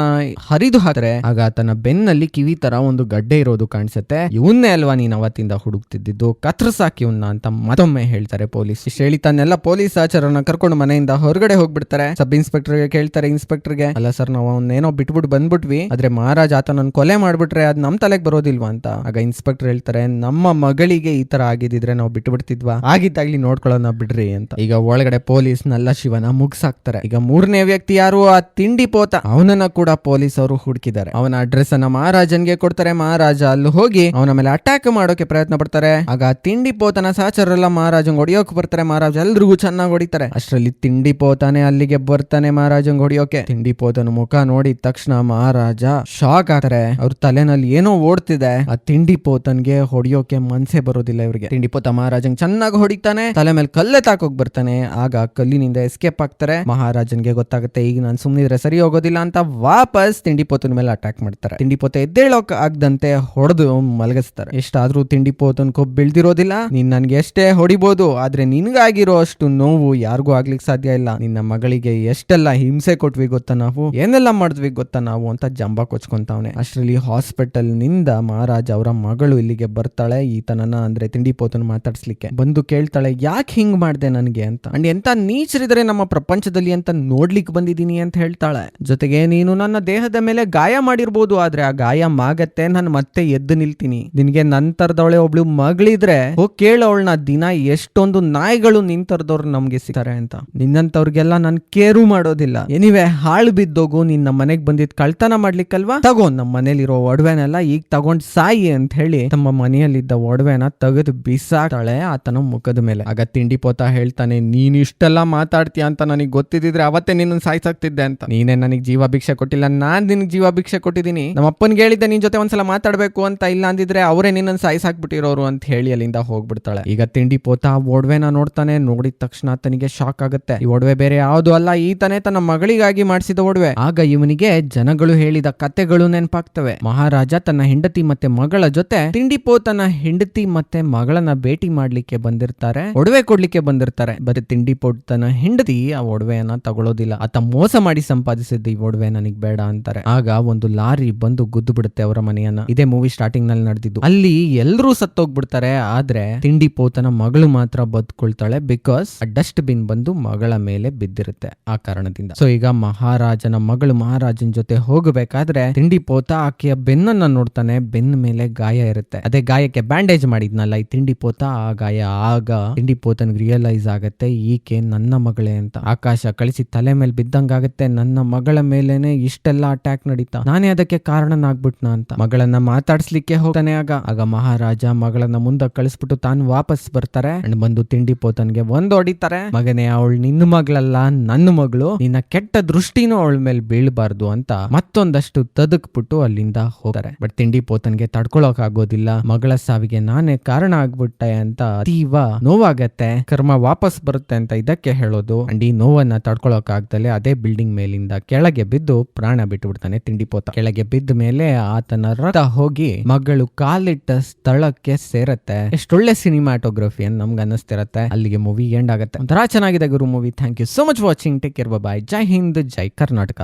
ಹರಿದು ಹಾಕ್ರೆ ಆಗ ಆತನ ಬೆನ್ನಲ್ಲಿ ಕಿವಿ ತರ ಒಂದು ಗಡ್ಡೆ ಇರೋದು ಕಾಣಿಸುತ್ತೆ. ಇವನ್ನೇ ಅಲ್ವಾ ನೀನ್ ಅವತ್ತಿಂದ ಹುಡುಕ್ತಿದ್ದು ಕತ್ರಸಾಕಿ ಇವನ್ನ ಅಂತ ಮತ್ತೊಮ್ಮೆ ಹೇಳ್ತಾರೆ ಪೊಲೀಸ್. ಹೇಳಿ ತನ್ನೆಲ್ಲ ಪೊಲೀಸ್ ಆಚಾರನ ಕರ್ಕೊಂಡು ಮನೆಯಿಂದ ಹೊರಗಡೆ ಹೋಗ್ಬಿಡ್ತಾರೆ. ಸಬ್ ಇನ್ಸ್ಪೆಕ್ಟರ್ಗೆ ಕೇಳ್ತಾರೆ ಇನ್ಸ್ಪೆಕ್ಟರ್ಗೆ ಅಲ್ಲ ಸರ್, ನಾವು ಅವನ್ನೇನೋ ಬಿಟ್ಬಿಟ್ಟು ಬಂದ್ಬಿಟ್ವಿ. ಆದ್ರೆ ಮಹಾರಾಜ್ ಆತನನ್ನ ಕೊಲೆ ಮಾಡ್ಬಿಟ್ರೆ ಅದ್ ನಮ್ ತಲೆಗೆ ಬರೋದಿಲ್ವಾ ಅಂತ. ಆಗ ಇನ್ಸ್ಪೆಕ್ಟರ್ ಹೇಳ್ತಾರೆ, ನಮ್ಮ ಮಗಳಿಗೆ ಈ ತರ ಆಗಿದ್ರೆ ನಾವು ಬಿಟ್ಬಿಡ್ತಿದ್ವಾ? ಆಗಿದ್ದಾಗ್ಲಿ ನೋಡ್ಕೊಳ್ಳೋಣ ಬಿಡ್ರಿ ಅಂತ. ಈಗ ಒಳಗಡೆ ಪೊಲೀಸ್ ನಲ್ಲ ಶಿವನ ಮುಗ್ಸಾಕ್ತಾರೆ ಈಗ ಮೂರನೇ ವ್ಯಕ್ತಿ ಯಾರು? ಆ ತಿಂಡಿ ಪೋತ. ಅವನನ್ನ ಕೂಡ ಪೊಲೀಸ್ ಅವರು ಹುಡುಕಿದ್ದಾರೆ. ಅವನ ಅಡ್ರೆಸ್ ಅನ್ನ ಮಹಾರಾಜನ್ಗೆ ಕೊಡ್ತಾರೆ. ಮಹಾರಾಜ ಅಲ್ಲಿ ಹೋಗಿ ಅವನ ಮೇಲೆ ಅಟ್ಯಾಕ್ ಮಾಡೋಕೆ ಪ್ರಯತ್ನ ಪಡ್ತಾರೆ. ಆಗ ತಿಂಡಿ ಪೋತನ ಸಹಚರರೆಲ್ಲ ಮಹಾರಾಜಂಗ್ ಹೊಡಿಯೋಕ್ ಬರ್ತಾರೆ. ಮಹಾರಾಜ ಎಲ್ರಿಗೂ ಚೆನ್ನಾಗಿ ಹೊಡಿತಾರೆ. ಅಷ್ಟರಲ್ಲಿ ತಿಂಡಿ ಪೋತಾನೆ ಅಲ್ಲಿಗೆ ಬರ್ತಾನೆ ಮಹಾರಾಜಂಗ್ ಹೊಡಿಯೋಕೆ. ತಿಂಡಿ ಪೋತನ ಮುಖ ನೋಡಿದ ತಕ್ಷಣ ಮಹಾರಾಜ ಶಾಕ್ ಆಗ್ತಾರೆ. ಅವ್ರ ತಲೆನಲ್ಲಿ ಏನೋ ಓಡ್ತಿದೆ. ಆ ತಿಂಡಿ ಪೋತನ್ಗೆ ಹೊಡಿಯೋಕೆ ಮನ್ಸೆ ಬರೋದಿಲ್ಲ ಇವ್ರಿಗೆ. ತಿಂಡಿ ಪೋತ ಮಹಾರಾಜಂಗ್ ಚೆನ್ನಾಗಿ ಹೊಡಿತಾನೆ. ತಲೆ ಮೇಲೆ ಕಲ್ಲೆ ತಾಕೋಗ್ ಬರ್ತಾನೆ. ಆಗ ಕಲ್ಲಿನಿಂದ ಎಸ್ಕೇಪ್ ಆಗ್ತಾರೆ ಮಹಾರಾಜನ್ಗೆ ಗೊತ್ತಾಗುತ್ತೆ, ಈಗ ನಾನು ಸುಮ್ಮನಿದ್ರೆ ಸರಿ ಹೋಗೋದಿಲ್ಲ ಅಂತ ವಾಪಸ್ ತಿಂಡಿ ಪೋತನ ಮೇಲೆ ಅಟ್ಯಾಕ್ ಮಾಡ್ತಾರೆ. ತಿಂಡಿ ಪೋತ ಎದ್ದೇಳೋಕ್ ಆಗದಂತೆ ಹೊಡೆದು ಮಲಗಿಸ್ತಾರೆ. ಎಷ್ಟಾದ್ರೂ ತಿಂಡಿ ಪೋತನ್ ಕೊಬ್ಬು ಬೆಳ್ದಿರೋದಿಲ್ಲ. ನೀನ್ ನನ್ಗೆ ಎಷ್ಟೇ ಹೊಡಿಬೋದು, ಆದ್ರೆ ನಿನ್ಗಾಗಿರೋ ಅಷ್ಟು ನೋವು ಯಾರಿಗೂ ಆಗ್ಲಿಕ್ಕೆ ಸಾಧ್ಯ ಇಲ್ಲ. ನಿನ್ನ ಮಗಳಿಗೆ ಎಷ್ಟೆಲ್ಲ ಹಿಂಸೆ ಕೊಟ್ವಿ ಗೊತ್ತಾ ನಾವು? ಏನೆಲ್ಲ ಮಾಡಿದ್ವಿ ಗೊತ್ತಾ ನಾವು? ಅಂತ ಜಂಬ ಕೊಚ್ಕೊಂತಾವ್ನೆ. ಅಷ್ಟರಲ್ಲಿ ಹಾಸ್ಪಿಟಲ್ನಿಂದ ಮಹಾರಾಜ ಅವರ ಮಗಳು ಇಲ್ಲಿಗೆ ಬರ್ತಾಳೆ, ಈತನನ್ನ ಅಂದ್ರೆ ತಿಂಡಿ ಪೋತನ ಮಾತಾಡ್ಸ್ಲಿಕ್ಕೆ. ಬಂದು ಕೇಳ್ತಾಳೆ, ಯಾಕೆ ಹಿಂಗ್ ಮಾಡ್ದೆ ನನಗೆ? ಅಂತ. ಅಂಡ್ ಎಂತ ನೀಚರಿದ್ರೆ ನಮ್ಮ ಪ್ರಪಂಚದಲ್ಲಿ ಅಂತ ನೋಡ್ಲಿಕ್ಕೆ ಬಂದಿದ್ದೀನಿ ಅಂತ ಹೇಳ್ತಾಳೆ. ಜೊತೆಗೆ ನೀನು ನನ್ನ ದೇಹದ ಮೇಲೆ ಗಾಯ ಮಾಡಿರ್ಬೋದು, ಆದ್ರೆ ಆ ಗಾಯ ಮಾಗತ್ತೆ, ನಾನು ಮತ್ತೆ ಎದ್ದು ನಿಲ್ತೀನಿ. ನಿನ್ಗೆ ನಂತರದವಳೆ ಒಬ್ಳು ಮಗಳಿದ್ರೆ ಓ ಕೇಳವಳನ್ನ ದಿನ ಎಷ್ಟೊಂದು ನಾಯಿಗಳು ನಿಂತರದವ್ರು ನಮ್ಗೆ ಸಿಗ್ತಾರೆ ಅಂತ. ನಿನ್ನಂತವ್ರಿಗೆಲ್ಲ ನಾನು ಕೇರು ಮಾಡೋದಿಲ್ಲ. ಎನಿವೆ, ಹಾಳು ಬಿದ್ದೋಗು, ನಿನ್ನ ಮನೆಗ್ ಬಂದಿದ್ ಕಳ್ತನ ಮಾಡ್ಲಿಕ್ಕಲ್ವಾ? ತಗೋ ನಮ್ಮ ಮನೇಲಿರೋ ಒಡವೆನೆಲ್ಲ ಈಗ ತಗೊಂಡ್ ಸಾಯಿ ಅಂತ ಹೇಳಿ ತಮ್ಮ ಮನೆಯಲ್ಲಿದ್ದ ಒಡವೆನ ತೆಗೆದು ಬಿಸಾಕ್ತಾಳೆ ಆತನ ಮುಖದ ಮೇಲೆ. ಆಗ ತಿಂಡಿ ಪೋತ ಹೇಳ್ತಾನೆ, ನೀನ್ ಇಷ್ಟೆಲ್ಲ ಮಾತಾಡ್ತೀಯ ಅಂತ ನನಗೆ ಗೊತ್ತಿದ್ರೆ ಅವತ್ತೇ ನಿನ್ನ ಸಾಯ್ಸಾಕ್ತಿದ್ದೆ ಅಂತ. ನೀನೇ ನನಗೆ ಜೀವ ಭಿಕ್ಷೆ ಕೊಟ್ಟಿಲ್ಲ, ನಾನ್ ನಿನ್ಗೆ ಜೀವ ಭಿಕ್ಷೆ ಕೊಟ್ಟಿದ್ದೀನಿ. ನಮ್ಮ ಅಪ್ಪನ್ಗೆ ಹೇಳಿದ್ದೆ, ನಿನ್ ಜೊತೆ ಒಂದ್ಸಲ ಮಾತಾಡ್ಬೇಕು ಅಂತ, ಇಲ್ಲ ಅಂದಿದ್ರೆ ಅವರೇ ನಿನ್ನ ಸಾಯ್ಸಾಕ್ಬಿಟ್ಟಿರೋರು ಅಂತ ಹೇಳಿ ಅಲ್ಲಿಂದ ಹೋಗ್ಬಿಡ್ತಾಳೆ. ಈಗ ತಿಂಡಿ ಪೋತ ಒಡವೆನ ನೋಡ್ತಾನೆ, ನೋಡಿದ ತಕ್ಷಣ ಆತನಿಗೆ ಶಾಕ್ ಆಗುತ್ತೆ. ಈ ಒಡವೆ ಬೇರೆ ಯಾವುದು ಅಲ್ಲ, ಈತನೇ ತನ್ನ ಮಗಳಿಗಾಗಿ ಮಾಡಿಸಿದ ಒಡವೆ. ಆಗ ಇವನಿಗೆ ಜನಗಳು ಹೇಳಿದ ಕತೆಗಳು ನೆನಪಾಗ್ತವೆ. ಮಹಾರಾಜ ತನ್ನ ಹೆಂಡತಿ ಮತ್ತೆ ಮಗಳ ಜೊತೆ ತಿಂಡಿ ಪೋತನ ಹೆಂಡತಿ ಮತ್ತೆ ಮಗಳನ್ನ ಭೇಟಿ ಮಾಡ್ಲಿಕ್ಕೆ ಬಂದಿರ್ತಾರೆ, ಒಡವೆ ಕೊಡ್ಲಿಕ್ಕೆ ಬಂದಿರ್ತಾರೆ. ಬರೀ ತಿಂಡಿ ಪೋತನ ಹೆಂಡತಿ ಆ ಒಡವೆಯನ್ನ ತಗೊಳ್ಳೋದಿಲ್ಲ ಆತ ಮೋಸ ಮಾಡಿ ಸಂಪಾದಿಸಿದ್ದು ಈ ಒಡವೆ ನನಗೆ ಬೇಡ ಅಂತಾರೆ. ಆಗ ಒಂದು ಲಾರಿ ಬಂದು ಗುದ್ದು ಬಿಡುತ್ತೆ ಅವರ ಮನೆಯನ್ನ. ಇದೇ ಮೂವಿ ಸ್ಟಾರ್ಟಿಂಗ್ನಲ್ಲಿ ನಡೆದಿದ್ದು. ಅಲ್ಲಿ ಎಲ್ಲರೂ ಸತ್ತೋಗ್ಬಿಡ್ತಾರೆ. ಆದ್ರೆ ತಿಂಡಿ ಪೋತನ ಮಗಳು ಮಾತ್ರ ಬದುಕೊಳ್ತಾಳೆ ಬಿಕಾಸ್ ಡಸ್ಟ್ ಬಿನ್ ಬಂದು ಮಗಳ ಮೇಲೆ ಬಿದ್ದಿರುತ್ತೆ ಆ ಕಾರಣದಿಂದ. ಸೊ ಈಗ ಮಹಾರಾಜನ ಮಗಳು ಮಹಾರಾಜನ ಜೊತೆ ಹೋಗಬೇಕಾದ್ರೆ ತಿಂಡಿ ಪೋತ ಆಕೆಯ ಬೆನ್ನನ್ನ ನೋಡ್ತಾನೆ. ಬೆನ್ನ ಮೇಲೆ ಗಾಯ ಇರುತ್ತೆ. ಅದೇ ಗಾಯಕ್ಕೆ ಬ್ಯಾಂಡೇಜ್ ಮಾಡಿದ್ನಲ್ಲ ಈ ತಿಂಡಿ ಪೋತ. ಆ ಗಾಯ ಆಗ ತಿಂಡಿ ಪೋತನ್ಗೆ ರಿಯಲೈಸ್ ಆಗತ್ತೆ, ಈಕೆ ನನ್ನ ಮಗಳೇ ಅಂತ. ಆಕಾಶ ಕಳಿಸಿ ತಲೆ ಮೇಲೆ ಬಿದ್ದಂಗಾಗತ್ತೆ. ನನ್ನ ಮಗಳ ಮೇಲೇನೆ ಇಷ್ಟೆಲ್ಲ ಅಟ್ಯಾಕ್ ನಡೀತಾ. ನಾನೇ ಅದಕ್ಕೆ ಕಾರಣನಾಗ್ಬಿಟ್ನ ಅಂತ. ಮಗಳನ್ನ ಮಾತಾಡ್ಸ್ಲಿಕ್ಕೆ ಹೋಗ್ತಾನೆ ಆಗ. ಆಗ ಮಹಾರಾಜ ಮಗಳನ್ನ ಮುಂದೆ ಕಳಿಸ್ಬಿಟ್ಟು ತಾನು ವಾಪಸ್ ಬರ್ತಾರೆ. ಅಂಡ್ ಬಂದು ತಿಂಡಿ ಪೋತನ್ಗೆ ಒಂದ್ ಹೊಡಿತಾರೆ. ಮಗನೇ, ಅವಳು ನಿನ್ನ ಮಗಳಲ್ಲ, ನನ್ನ ಮಗಳು. ನಿನ್ನ ಕೆಟ್ಟ ದೃಷ್ಟಿನೂ ಅವಳ ಮೇಲೆ ಬೀಳ್ಬಾರ್ದು ಅಂತ ಮತ್ತೊಂದಷ್ಟು ತದಕ್ಬಿಟ್ಟು ಅಲ್ಲಿಂದ ಹೋಗ್ತಾರೆ. ಬಟ್ ತಿಂಡಿ ಪೋತನ್ಗೆ ತಡ್ಕೊಳಕ್ ಆಗೋದಿಲ್ಲ. ಮಗಳ ಸಾವಿಗೆ ನಾನೇ ಕಾರಣ ಆಗ್ಬಿಟ್ಟೆ ಅಂತ ತೀವ ನೋವಾಗತ್ತೆ. ಕರ್ಮ ವಾಪಸ್ ಬರುತ್ತೆ ಅಂತ ಇದಕ್ಕೆ ಹೇಳೋದು. ಅಂಡ್ ಈ ನೋವನ್ನ ತಡ್ಕೊಳಕ್ಕಾಗ್ದಲೆ ಅದೇ ಬಿಲ್ಡಿಂಗ್ ಮೇಲಿಂದ ಕೆಳಗೆ ಬಿದ್ದು ಪ್ರಾಣ ಬಿಟ್ಟು ಬಿಡ್ತಾನೆ ತಿಂಡಿಪೋತ ಕೆಳಗೆ ಬಿದ್ದ ಮೇಲೆ ಆತನ ರಕ್ತ ಹೋಗಿ ಮಗಳು ಕಾಲಿಟ್ಟ ಸ್ಥಳಕ್ಕೆ ಸೇರತ್ತೆ. ಎಷ್ಟೊಳ್ಳೆ ಸಿನಿಮಾಟೋಗ್ರಫಿ ಅಂತ ನಮ್ಗೆ ಅನ್ನಿಸ್ತಿರತ್ತೆ. ಅಲ್ಲಿಗೆ ಮೂವಿ ಎಂಡ್ ಆಗುತ್ತೆ. ಒಂಥರ ಚೆನ್ನಾಗಿದೆ ಗುರು movie thank you so much watching take care bye Jai Hind, Jai Karnataka.